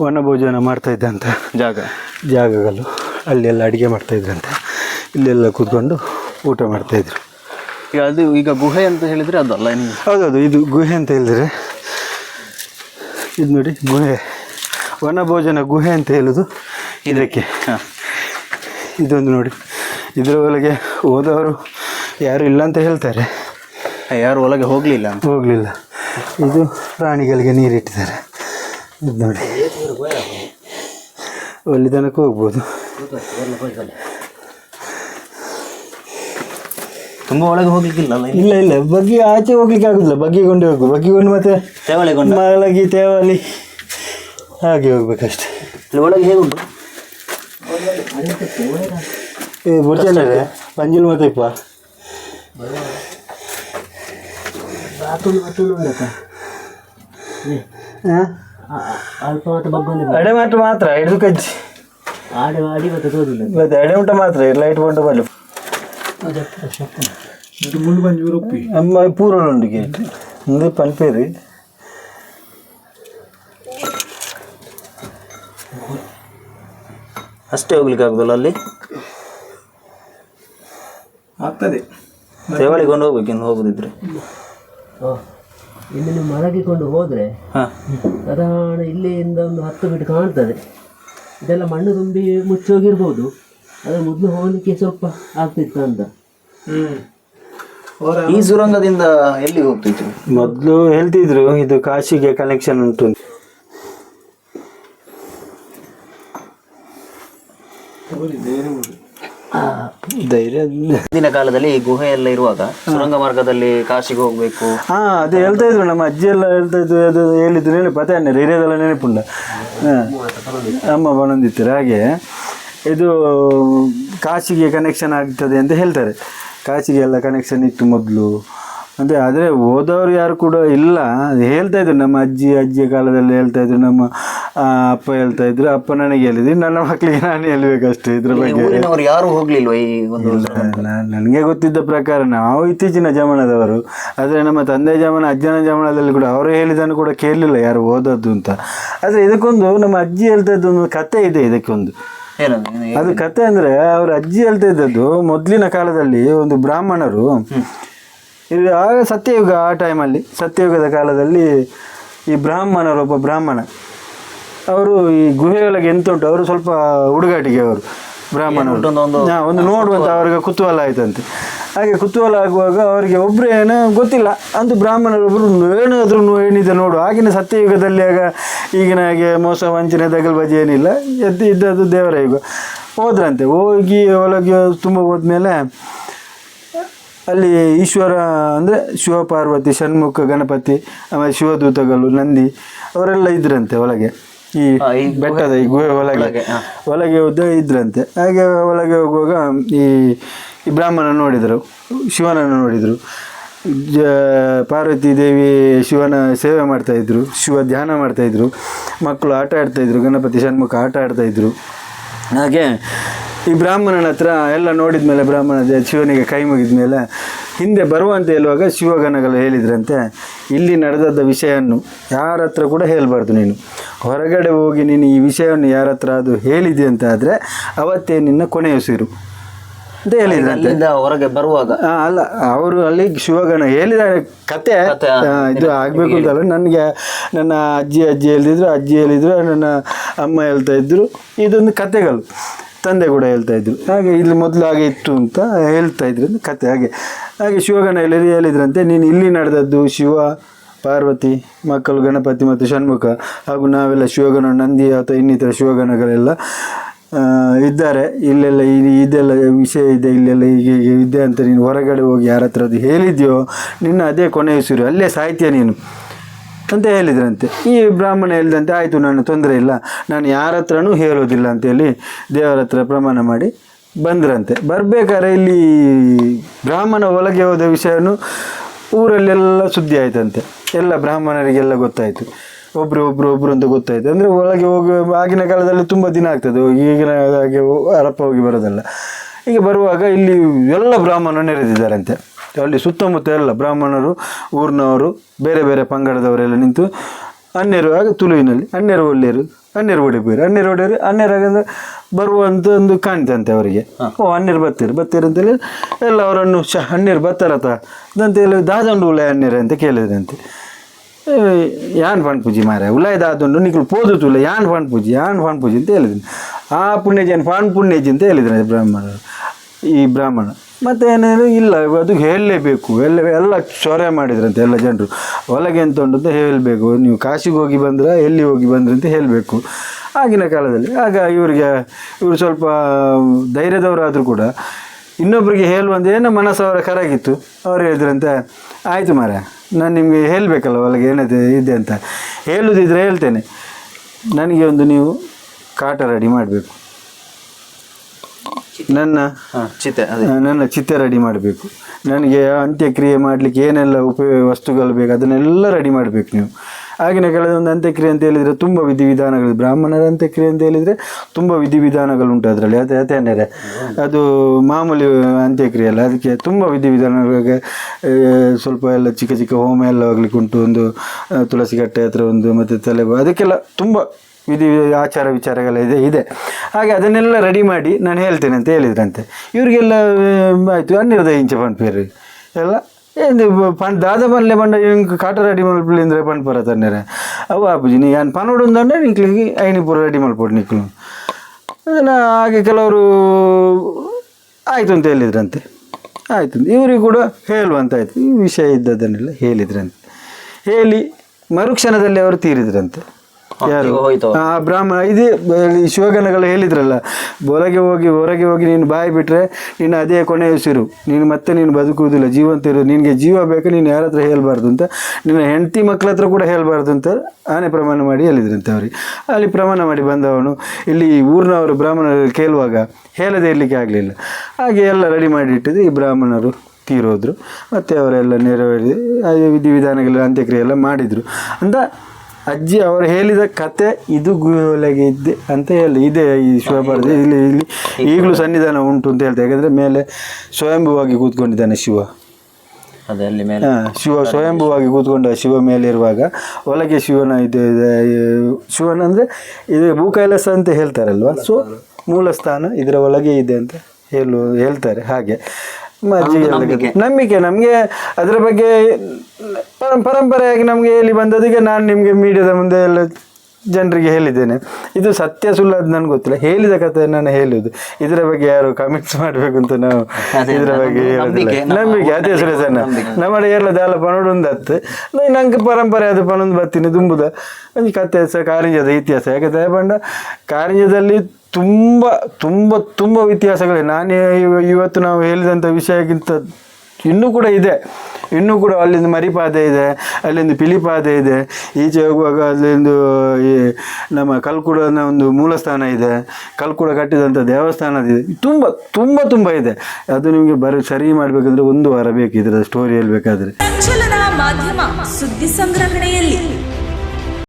S1: ವನಭೋಜನ ಮಾಡ್ತಾ ಇದ್ದಂತ.
S2: ಜಾಗ.
S1: ಜಾಗಗಳು. ಅಲ್ಲೆಲ್ಲ ಅಡುಗೆ ಮಾಡ್ತಾ ಇದ್ರಂತೆ. ಇಲ್ಲೆಲ್ಲ ಕೂತ್ಕೊಂಡು ಊಟ ಮಾಡ್ತಾಯಿದ್ರು
S2: ಈಗ ಅದು ಈಗ ಗುಹೆ ಅಂತ ಹೇಳಿದ್ರೆ ಅದಲ್ಲ ಇನ್ನು
S1: ಹೌದೌದು ಇದು ಗುಹೆ ಅಂತ ಹೇಳಿದ್ರೆ. ಇದು ನೋಡಿ ಗುಹೆ. ವನಭೋಜನ ಗುಹೆ ಅಂತ ಹೇಳೋದು ಇದಕ್ಕೆ. ಇದೊಂದು ನೋಡಿ. ಇದರ ಒಳಗೆ ಹೋದವರು ಯಾರು ಇಲ್ಲ ಅಂತ ಹೇಳ್ತಾರೆ.
S2: ಯಾರು ಒಳಗೆ ಹೋಗಲಿಲ್ಲ ಅಂತ?
S1: ಹೋಗಲಿಲ್ಲ. ಇದು ಪ್ರಾಣಿಗಳಿಗೆ ನೀರಿಟ್ಟಿದ್ದಾರೆ. ಇದು ನೋಡಿ. ಅಲ್ಲಿ ತನಕ ಹೋಗ್ಬೋದು.
S2: ತುಂಬ ಒಳಗೆ ಹೋಗ್ಲಿಕ್ಕಿಲ್ಲ ಅಲ್ಲ
S1: ಇಲ್ಲ? ಇಲ್ಲ ಬಗ್ಗಿ ಆಚೆ ಹೋಗ್ಲಿಕ್ಕೆ ಆಗುದಿಲ್ಲ. ಬಗ್ಗಿಕೊಂಡು ಹೋಗು ಬಗ್ಗಿಕೊಂಡು ಮತ್ತೆ
S2: ತೇವಳೆಗೊಂಡ
S1: ಮಲಗಿ ತೇವಲಿ ಹಾಗೆ ಹೋಗ್ಬೇಕಷ್ಟೆ.
S2: ಇಲ್ಲಿ ಒಳಗೆ ಹೇಗುಂಟು?
S1: ಏ ಬರ್ತಾನೆ ಪಂಜಿಲ್ ಮತ್ತೆ ಇಪ್ಪ? ಅಡೆ ಮಾತ್ರ ಮಾತ್ರ ಹಿಡಿದು ಕಜ್ಜಿ. ಮತ್ತೆ ಎಡೆ ಊಟ ಮಾತ್ರ ಲೈಟ್ ಬಂಡು ಬರಲಿ ಅಮ್ಮ ಪೂರ ಉಂಟು ಗೇಟ್ ಮುಂದೆ ಪನ್ಪೇರಿ.
S2: ಅಷ್ಟೇ ಹೋಗ್ಲಿಕ್ಕೆ ಆಗುದಲ್ಲ ಅಲ್ಲಿ?
S1: ಆಗ್ತದೆ.
S2: ತೇವಳಿಗೊಂಡು ಹೋಗ್ಬೇಕು ಇನ್ನು ಹೋಗುದಿದ್ರೆ.
S3: ಇಲ್ಲಿ ನೀವು ಮಲಗಿಕೊಂಡು ಹೋದರೆ
S2: ಹಾಂ.
S3: ಸಾಧಾರಣ ಇಲ್ಲಿಯಿಂದ ಒಂದು ಹತ್ತು ಫೀಟ್ ಕಾಣ್ತದೆ. ಇದೆಲ್ಲ ಮಣ್ಣು ತುಂಬಿ ಮುಚ್ಚೋಗಿರ್ಬೋದು. ಆದರೆ ಮೊದಲು ಹೋಗಲಿಕ್ಕೆ ಸ್ವಲ್ಪ ಆಗ್ತಿತ್ತು ಅಂತ.
S2: ಈ ಸುರಂಗದಿಂದ ಎಲ್ಲಿ ಹೋಗ್ತಿತ್ತು
S1: ಮೊದಲು ಹೇಳ್ತಿದ್ರು ಇದು ಕಾಶಿಗೆ ಕನೆಕ್ಷನ್ ಉಂಟು ಅಂತ. ಧೈರ್ಯ.
S2: ಹಿಂದಿನ ಕಾಲದಲ್ಲಿ ಈ ಗುಹೆ ಎಲ್ಲ ಇರುವಾಗ ಸುರಂಗ ಮಾರ್ಗದಲ್ಲಿ ಕಾಶಿಗೆ ಹೋಗ್ಬೇಕು.
S1: ಹಾ ಅದು ಹೇಳ್ತಾ ಇದ್ರು ನಮ್ಮ ಅಜ್ಜಿ ಎಲ್ಲ ಹೇಳ್ತಾ ಇದ್ರು ಅದು ಹೇಳಿದ್ರು ಹೇಳಿ ಪತೆ ಅನ್ನ ಹಿರಿಯದೆಲ್ಲ ನೆನಪುಂಡ ಅಮ್ಮ ಬಣಂದಿತ್ತಾರೆ ಹಾಗೆ. ಇದು ಕಾಶಿಗೆ ಕನೆಕ್ಷನ್ ಆಗ್ತದೆ ಅಂತ ಹೇಳ್ತಾರೆ. ಕಾಶಿಗೆ ಎಲ್ಲ ಕನೆಕ್ಷನ್ ಇತ್ತು ಮೊದಲು ಅಂದರೆ ಆದರೆ ಹೋದವರು ಯಾರು ಕೂಡ ಇಲ್ಲ. ಅದು ಹೇಳ್ತಾ ಇದ್ರು ನಮ್ಮ ಅಜ್ಜಿ ಅಜ್ಜಿಯ ಕಾಲದಲ್ಲಿ ಹೇಳ್ತಾ ಇದ್ರು ನಮ್ಮ ಅಪ್ಪ ಹೇಳ್ತಾ ಇದ್ರು ಅಪ್ಪ ನನಗೆ ಹೇಳಿದ್ರು ನನ್ನ ಮಕ್ಕಳಿಗೆ ನಾನು ಹೇಳ್ಬೇಕಷ್ಟೇ ಇದ್ರ ಬಗ್ಗೆ.
S2: ಯಾರು ಹೋಗ್ಲಿಲ್ಲ ಈ ಒಂದು
S1: ನನಗೆ ಗೊತ್ತಿದ್ದ ಪ್ರಕಾರ ನಾವು ಇತ್ತೀಚಿನ ಜಮಾನದವರು ಆದರೆ ನಮ್ಮ ತಂದೆ ಜಮಾನ ಅಜ್ಜನ ಜಮಾನದಲ್ಲಿ ಕೂಡ ಅವರು ಹೇಳಿದ್ದನ್ನು ಕೂಡ ಕೇಳಲಿಲ್ಲ ಯಾರು ಓದದ್ದು ಅಂತ. ಆದರೆ ಇದಕ್ಕೊಂದು ನಮ್ಮ ಅಜ್ಜಿ ಹೇಳ್ತಾ ಇದ್ದೊಂದು ಕತೆ ಇದೆ ಇದಕ್ಕೊಂದು. ಅದು ಕತೆ ಅಂದರೆ ಅವ್ರ ಅಜ್ಜಿ ಹೇಳ್ತಾ ಇದ್ದದ್ದು ಮೊದಲಿನ ಕಾಲದಲ್ಲಿ ಒಂದು ಬ್ರಾಹ್ಮಣರು ಇದು ಆಗ ಸತ್ಯಯುಗ ಆ ಟೈಮಲ್ಲಿ ಸತ್ಯಯುಗದ ಕಾಲದಲ್ಲಿ ಈ ಬ್ರಾಹ್ಮಣರೊಬ್ಬ ಬ್ರಾಹ್ಮಣ. ಅವರು ಈ ಗುಹೆಯೊಳಗೆ ಎಂತುಂಟು ಅವರು ಸ್ವಲ್ಪ ಹುಡುಗಾಟಿಗೆ ಅವರು ಬ್ರಾಹ್ಮಣರು. ಹಾ, ಒಂದು ನೋಡುವಂತ ಅವ್ರಿಗೆ ಕುತೂಹಲ ಆಯ್ತಂತೆ. ಹಾಗೆ ಕುತೂಹಲ ಆಗುವಾಗ ಅವರಿಗೆ ಒಬ್ರು ಏನು ಗೊತ್ತಿಲ್ಲ ಅಂತ ಬ್ರಾಹ್ಮಣರೊಬ್ಬರು ಏನಾದ್ರೂ ಏನಿದೆ ನೋಡು. ಆಗಿನ ಸತ್ಯಯುಗದಲ್ಲಿ ಆಗ ಈಗಿನ ಹಾಗೆ ಮೋಸ ವಂಚನೆ ದಗಲ್ಬಾಜಿ ಏನಿಲ್ಲ. ಎದ್ದು ಇದ್ದದ್ದು ದೇವರ ಯುಗ. ಹೋದ್ರಂತೆ ಹೋಗಿ ಒಳಗೆ ತುಂಬ ಹೋದ್ಮೇಲೆ ಅಲ್ಲಿ ಈಶ್ವರ ಅಂದರೆ ಶಿವಪಾರ್ವತಿ ಷಣ್ಮುಖ ಗಣಪತಿ ಆಮೇಲೆ ಶಿವದೂತಗಳು ನಂದಿ ಅವರೆಲ್ಲ ಇದ್ರಂತೆ ಒಳಗೆ. ಈ ಬೆಟ್ಟದ ಈ ಗುಹೆ ಒಳಗೆ. ಒಳಗೆ ಹೋದ ಇದ್ರಂತೆ. ಹಾಗೆ ಒಳಗೆ ಹೋಗುವಾಗ ಈ ಬ್ರಾಹ್ಮಣ ನೋಡಿದರು ಶಿವನನ್ನು ನೋಡಿದರು. ಜ ಪಾರ್ವತಿ ದೇವಿ ಶಿವನ ಸೇವೆ ಮಾಡ್ತಾಯಿದ್ರು ಶಿವ ಧ್ಯಾನ ಮಾಡ್ತಾಯಿದ್ರು ಮಕ್ಕಳು ಆಟ ಆಡ್ತಾಯಿದ್ರು ಗಣಪತಿ ಷಣ್ಮುಖ ಆಟ ಆಡ್ತಾಯಿದ್ರು ಹಾಗೆ ಈ ಬ್ರಾಹ್ಮಣನ ಹತ್ರ ಎಲ್ಲ ನೋಡಿದ ಮೇಲೆ ಬ್ರಾಹ್ಮಣ ಶಿವನಿಗೆ ಕೈ ಮುಗಿದ ಮೇಲೆ ಹಿಂದೆ ಬರುವಂತ ಹೇಳುವಾಗ ಶಿವಗಣಗಳು ಹೇಳಿದ್ರಂತೆ ಇಲ್ಲಿ ನಡೆದದ್ದ ವಿಷಯವನ್ನು ಯಾರ ಹತ್ರ ಕೂಡ ಹೇಳಬಾರ್ದು ನೀನು. ಹೊರಗಡೆ ಹೋಗಿ ನೀನು ಈ ವಿಷಯವನ್ನು ಯಾರ ಹತ್ರ ಅದು ಹೇಳಿದೆ ಅಂತ ಆದರೆ ಅವತ್ತೇ ನಿನ್ನ ಕೊನೆಯುಸಿರು ಅಂತ ಹೇಳಿದ್ರಂತೆ.
S2: ಹೊರಗೆ ಬರುವಾಗ.
S1: ಅಲ್ಲ ಅವರು ಅಲ್ಲಿ ಶಿವಗಣ ಹೇಳಿದ ಕತೆ ಇದು ಆಗಬೇಕು ಅಂತಲ್ಲ ನನಗೆ ನನ್ನ ಅಜ್ಜಿ ಅಜ್ಜಿ ಹೇಳಿದ್ರು ಅಜ್ಜಿ ಹೇಳಿದ್ರು ನನ್ನ ಅಮ್ಮ ಹೇಳ್ತಾ ಇದ್ರು ಇದೊಂದು ಕತೆಗಳು. ತಂದೆ ಕೂಡ ಹೇಳ್ತಾ ಇದ್ರು. ಹಾಗೆ ಇಲ್ಲಿ ಮೊದಲು ಹಾಗೆ ಇತ್ತು ಅಂತ ಹೇಳ್ತಾ ಇದ್ರು ಕತೆ ಹಾಗೆ. ಹಾಗೆ ಶಿವಗಣ ಹೇಳಿ ಹೇಳಿದ್ರಂತೆ, ನೀನು ಇಲ್ಲಿ ನಡೆದದ್ದು ಶಿವ, ಪಾರ್ವತಿ, ಮಕ್ಕಳು ಗಣಪತಿ ಮತ್ತು ಷಣ್ಮುಖ. ಹಾಗೂ ನಾವೆಲ್ಲ ಶಿವಗಣ, ನಂದಿ ಅಥವಾ ಇನ್ನಿತರ ಶಿವಗಣಗಳೆಲ್ಲ ಇದ್ದಾರೆ. ಇಲ್ಲೆಲ್ಲ ಇಲ್ಲಿ ಇದೆಲ್ಲ ವಿಷಯ ಇದೆ, ಇಲ್ಲೆಲ್ಲ ಹೀಗೆ ಹೀಗೆ ಇದೆ ಅಂತ ನೀನು ಹೊರಗಡೆ ಹೋಗಿ ಯಾರ ಹತ್ರ ಅದು ಹೇಳಿದ್ಯೋ, ನಿನ್ನ ಅದೇ ಕೊನೆಯ ಅಲ್ಲೇ ಸಾಹಿತ್ಯ ನೀನು. ಅಂತ ಹೇಳಿದ್ರಂತೆ. ಈ ಬ್ರಾಹ್ಮಣ ಹೇಳಿದಂತೆ, ಆಯಿತು, ನಾನು ತೊಂದರೆ ಇಲ್ಲ. ನಾನು ಯಾರ ಹತ್ರನೂ ಹೇಳೋದಿಲ್ಲ ಅಂತೇಳಿ ದೇವರ ಹತ್ರ ಪ್ರಮಾಣ ಮಾಡಿ ಬಂದ್ರಂತೆ. ಬರಬೇಕಾದ್ರೆ ಇಲ್ಲಿ ಬ್ರಾಹ್ಮಣ ಒಳಗೆ ಹೋದ ವಿಷಯನೂ ಊರಲ್ಲೆಲ್ಲ ಸುದ್ದಿ ಆಯ್ತಂತೆ. ಎಲ್ಲ ಬ್ರಾಹ್ಮಣರಿಗೆಲ್ಲ ಗೊತ್ತಾಯಿತು. ಒಬ್ರು ಒಬ್ರು ಒಬ್ರು ಅಂತ ಗೊತ್ತಾಯಿತು. ಅಂದರೆ ಒಳಗೆ ಹೋಗಿ, ಆಗಿನ ಕಾಲದಲ್ಲಿ ತುಂಬ ದಿನ ಆಗ್ತದೆ. ಈಗಿನ ಹಾಗೆ ಅರಪ್ಪ ಹೋಗಿ ಬರೋದಲ್ಲ. ಈಗ ಬರುವಾಗ ಇಲ್ಲಿ ಎಲ್ಲ ಬ್ರಾಹ್ಮಣ ನೆರೆದಿದ್ದಾರಂತೆ. ಅಲ್ಲಿ ಸುತ್ತಮುತ್ತ ಎಲ್ಲ ಬ್ರಾಹ್ಮಣರು ಊರಿನವರು ಬೇರೆ ಬೇರೆ ಪಂಗಡದವರೆಲ್ಲ ನಿಂತು ಅನ್ಯರು ಆಗ ತುಳುವಿನಲ್ಲಿ ಅನ್ಯರು ಒಳ್ಳೆಯರು ಅನ್ಯರು ಒಡೆಬೇರು ಅನ್ಯರು ಒಡೆಯರು ಅನ್ಯರಾಗಂದ್ರೆ ಬರುವಂಥ ಒಂದು ಕಾಣ್ತಂತೆ ಅವರಿಗೆ. ಓ ಅನ್ಯರು ಬರ್ತೀರಿ ಬತ್ತೀರಿ ಅಂತೇಳಿ ಎಲ್ಲ ಅವರನ್ನು ಶ ಅನ್ಯರು ಬತ್ತಾರತ ಅಂತ ಹೇಳಿ ದಾದಂಡು ಉಳೆ ಅನ್ಯರು ಅಂತ ಕೇಳಿದ್ರಂತೆ. ಯಾನ್ ಫಾಣ್ ಪೂಜಿ ಮಾರ ಉಲಾಯ್ ದಾದುಂಡು ನಿಕ್ಲು ಪೋದು ತುಲ್ಲ ಯಾನ್ ಫಾಣ್ ಪೂಜಿ ಯಾನ್ ಫಾಣ್ ಪೂಜಿ ಅಂತ ಹೇಳಿದ್ರು. ಆ ಪುಣ್ಯಜನ್ ಫಾಣ್ ಪುಣ್ಯಜಿ ಅಂತ ಹೇಳಿದ್ರು ಬ್ರಾಹ್ಮಣರು ಈ ಬ್ರಾಹ್ಮಣ. ಮತ್ತೆ ಏನೇನು ಇಲ್ಲ, ಅದು ಹೇಳಲೇಬೇಕು. ಎಲ್ಲ ಎಲ್ಲ ಚೊರೆ ಮಾಡಿದ್ರಂತೆ ಎಲ್ಲ ಜನರು. ಒಳಗೆ ಎಂತ ಉಂಟು ಅಂತ ಹೇಳಬೇಕು. ನೀವು ಕಾಶಿಗೆ ಹೋಗಿ ಬಂದ್ರೆ, ಎಲ್ಲಿ ಹೋಗಿ ಬಂದ್ರೆ ಅಂತ ಹೇಳಬೇಕು. ಆಗಿನ ಕಾಲದಲ್ಲಿ. ಆಗ ಇವರಿಗೆ, ಇವರು ಸ್ವಲ್ಪ ಧೈರ್ಯದವರಾದರೂ ಕೂಡ ಇನ್ನೊಬ್ಬರಿಗೆ ಹೇಳುವಂತ ಏನೋ ಮನಸ್ಸು ಅವರ ಕರಗಿತ್ತು. ಅವ್ರು ಹೇಳಿದ್ರಂತೆ, ಆಯಿತು ಮಾರ ನಾನು ನಿಮಗೆ ಹೇಳಬೇಕಲ್ಲ ಒಳಗೆ ಏನಿದೆ ಇದೆ ಅಂತ. ಹೇಳುದಿದ್ರೆ ಹೇಳ್ತೇನೆ. ನನಗೆ ಒಂದು ನೀವು ಕಾಟ ರೆಡಿ ಮಾಡಬೇಕು. ನನ್ನ
S2: ಚಿತೆ
S1: ನನ್ನ ಚಿತೆ ರೆಡಿ ಮಾಡಬೇಕು. ನನಗೆ ಅಂತ್ಯಕ್ರಿಯೆ ಮಾಡಲಿಕ್ಕೆ ಏನೆಲ್ಲ ಉಪಯೋಗ ವಸ್ತುಗಳು ಬೇಕು ಅದನ್ನೆಲ್ಲ ರೆಡಿ ಮಾಡಬೇಕು ನೀವು. ಆಗಿನ ಒಂದು ಅಂತ್ಯಕ್ರಿಯೆ ಅಂತ ಹೇಳಿದರೆ ತುಂಬ ವಿಧಿವಿಧಾನಗಳು ಬ್ರಾಹ್ಮಣರ ಅಂತ್ಯಕ್ರಿಯೆ ಅಂತ ಹೇಳಿದರೆ ತುಂಬ ವಿಧಿವಿಧಾನಗಳುಂಟು ಅದರಲ್ಲಿ. ಅದೇ ಅದೇನೇ ಅದು ಮಾಮೂಲಿ ಅಂತ್ಯಕ್ರಿಯೆ ಅಲ್ಲ ಅದಕ್ಕೆ ತುಂಬ ವಿಧಿವಿಧಾನಗಳಿಗೆ ಸ್ವಲ್ಪ ಎಲ್ಲ ಚಿಕ್ಕ ಚಿಕ್ಕ ಹೋಮ ಎಲ್ಲ ಆಗ್ಲಿಕ್ಕೆ ಉಂಟು ಒಂದು ತುಳಸಿ ಕಟ್ಟೆ ಹತ್ರ ಒಂದು ಮತ್ತು ತಲೆ ಅದಕ್ಕೆಲ್ಲ ತುಂಬ ವಿಧಿ ಆಚಾರ ವಿಚಾರಗಳ ಇದೆ ಇದೆ. ಹಾಗೆ ಅದನ್ನೆಲ್ಲ ರೆಡಿ ಮಾಡಿ ನಾನು ಹೇಳ್ತೇನೆ ಅಂತ ಹೇಳಿದ್ರಂತೆ. ಇವರಿಗೆಲ್ಲ ಆಯಿತು, ಹನ್ನೆರಡು ಇಂಚ ಪಂಡ್ಪೇರು ಎಲ್ಲ ಏನು ಪಣ್ ದಾದ ಮಲ್ಲೆ ಬಂಡ ಇಂಕ್ ಕಾಟ ರೆಡಿ ಮಲ್ಪಲಿಂದ್ರೆ ಪಂಡ್ ಪರ ತನ್ನೇರೆ ಅವು ಆಪುಜಿ ನೀ ಏನು ಪನೋಡು ಅಂದ್ರೆ ನಿಕ್ಲಿಗೆ ಐನಿ ಪೂರ ರೆಡಿ ಮಲ್ಪೊಡು ನಿಕ್ಲು. ಅದನ್ನು ಹಾಗೆ ಕೆಲವರು, ಆಯಿತು ಅಂತ ಹೇಳಿದ್ರಂತೆ. ಆಯಿತು, ಇವರಿಗೆ ಕೂಡ ಹೇಳುವಂತಾಯ್ತು. ಈ ವಿಷಯ ಇದ್ದದನ್ನೆಲ್ಲ ಹೇಳಿದ್ರಂತೆ. ಹೇಳಿ ಮರುಕ್ಷಣದಲ್ಲಿ ಅವರು ತೀರಿದ್ರಂತೆ. ಯಾರು? ಆ ಬ್ರಾಹ್ಮಣ ಇದೇ ಶಿವಗಣಗಳು ಹೇಳಿದ್ರಲ್ಲ ಹೊರಗೆ ಹೋಗಿ ಹೊರಗೆ ಹೋಗಿ ನೀನು ಬಾಯಿ ಬಿಟ್ರೆ ನೀನು ಅದೇ ಕೊನೆ ಉಸಿರು. ನೀನು ಮತ್ತೆ ನೀನು ಬದುಕುವುದಿಲ್ಲ ಜೀವಂತ ಇರು. ನಿನಗೆ ಜೀವ ಬೇಕು ನೀನು ಯಾರ ಹತ್ರ ಹೇಳ್ಬಾರ್ದು ಅಂತ. ನಿನ್ನ ಹೆಂಡತಿ ಮಕ್ಕಳ ಹತ್ರ ಕೂಡ ಹೇಳ್ಬಾರ್ದು ಅಂತ ಆನೆ ಪ್ರಮಾಣ ಮಾಡಿ ಹೇಳಿದ್ರಂತೆ ಅವ್ರಿಗೆ ಅಲ್ಲಿ ಪ್ರಮಾಣ ಮಾಡಿ ಬಂದವನು. ಇಲ್ಲಿ ಊರಿನವರು ಬ್ರಾಹ್ಮಣರು ಕೇಳುವಾಗ ಹೇಳದೇ ಇರಲಿಕ್ಕೆ ಆಗಲಿಲ್ಲ. ಹಾಗೆ ಎಲ್ಲ ರೆಡಿ ಮಾಡಿ ಇಟ್ಟಿದ್ದು ಈ ಬ್ರಾಹ್ಮಣರು ತೀರೋದ್ರು. ಮತ್ತು ಅವರೆಲ್ಲ ನೆರವೇರಿ ಅದೇ ವಿಧಿವಿಧಾನಗಳ ಅಂತ್ಯಕ್ರಿಯೆ ಎಲ್ಲ ಮಾಡಿದರು. ಅಂತ ಅಜ್ಜಿ ಅವರು ಹೇಳಿದ ಕತೆ ಇದು ಗುಹೆಯೊಳಗೆ ಇದ್ದೆ ಅಂತ ಹೇಳಿ ಇದೆ ಈ ಶಿವಭಾರತ ಇಲ್ಲಿ ಇಲ್ಲಿ ಈಗಲೂ ಸನ್ನಿಧಾನ ಉಂಟು ಅಂತ ಹೇಳ್ತಾರೆ. ಯಾಕಂದರೆ ಮೇಲೆ ಸ್ವಯಂಭುವಾಗಿ ಕೂತ್ಕೊಂಡಿದ್ದಾನೆ ಶಿವ.
S2: ಅದರಲ್ಲಿ ಮೇಲೆ
S1: ಶಿವ ಸ್ವಯಂಭುವಾಗಿ ಕೂತ್ಕೊಂಡ ಶಿವ ಮೇಲೆ ಇರುವಾಗ ಒಳಗೆ ಶಿವನ ಇದು ಶಿವನ ಅಂದರೆ ಇದು ಭೂಕೈಲಾಸ ಅಂತ ಹೇಳ್ತಾರಲ್ವ? ಸೊ ಮೂಲ ಸ್ಥಾನ ಇದರ ಒಳಗೆ ಇದೆ ಅಂತ ಹೇಳು ಹೇಳ್ತಾರೆ ಹಾಗೆ. ನಂಬಿಕೆ. ನಮಗೆ. ಅದರ ಬಗ್ಗೆ ಪರಂ ಪರಂಪರೆಯಾಗಿ ನಮಗೆ ಇಲ್ಲಿ ಬಂದದೀಗ ನಾನು ನಿಮಗೆ ಮೀಡಿಯಾದ ಮುಂದೆ ಎಲ್ಲ ಜನರಿಗೆ ಹೇಳಿದ್ದೇನೆ. ಇದು ಸತ್ಯ ಸುಳ್ಳು ಅದು ನನಗೆ ಗೊತ್ತಿಲ್ಲ. ಹೇಳಿದ ಕಥೆ ನಾನು ಹೇಳುದು ಇದರ ಬಗ್ಗೆ ಯಾರು ಕಮೆಂಟ್ಸ್ ಮಾಡಬೇಕು ಅಂತ ನಾವು ಇದರ ಬಗ್ಗೆ ಹೇಳೋದಿಲ್ಲ ನಂಬಿಕೆ ಅದೇ ಸುರೇಶಣ್ಣ ನಮ್ಮ ಏರ್ಲ ದಾಲ ಪನೋಡು ಹತ್ತು ನಂಗೆ ಪರಂಪರೆ ಅದು ಪನೊಂದು ಬರ್ತೀನಿ ತುಂಬುದ ಒಂದು ಕತೆ ಸಹ ಕಾರಿಂಜದ ಇತಿಹಾಸ ಯಾಕಂದ್ರೆ ಬಂಡ ಕಾರಿಂಜದಲ್ಲಿ ತುಂಬ ತುಂಬ ತುಂಬ ಇತಿಹಾಸಗಳೇ ನಾನೇ ಇವತ್ತು ನಾವು ಹೇಳಿದಂಥ ವಿಷಯಕ್ಕಿಂತ ಇನ್ನೂ ಕೂಡ ಇದೆ. ಇನ್ನೂ ಕೂಡ ಅಲ್ಲಿಂದ ಮರಿಪಾದೆ ಇದೆ, ಅಲ್ಲಿಂದ ಪಿಲಿಪಾದೆ ಇದೆ. ಈಚೆ ಹೋಗುವಾಗ ಅಲ್ಲಿಂದು ಈ ನಮ್ಮ ಕಲ್ಕುಡನ ಒಂದು ಮೂಲಸ್ಥಾನ ಇದೆ. ಕಲ್ಕುಡ ಕಟ್ಟಿದಂಥ ದೇವಸ್ಥಾನ ಇದೆ. ತುಂಬ ತುಂಬ ತುಂಬ ಇದೆ. ಅದು ನಿಮಗೆ ಬರ, ಸರಿ ಮಾಡಬೇಕಂದ್ರೆ ಒಂದು ವಾರ ಬೇಕು ಇದರ ಸ್ಟೋರಿ ಹೇಳಬೇಕಾದ್ರೆ
S4: ಮಾಧ್ಯಮ ಸುದ್ದಿ ಸಂಗ್ರಹಣೆಯಲ್ಲಿ.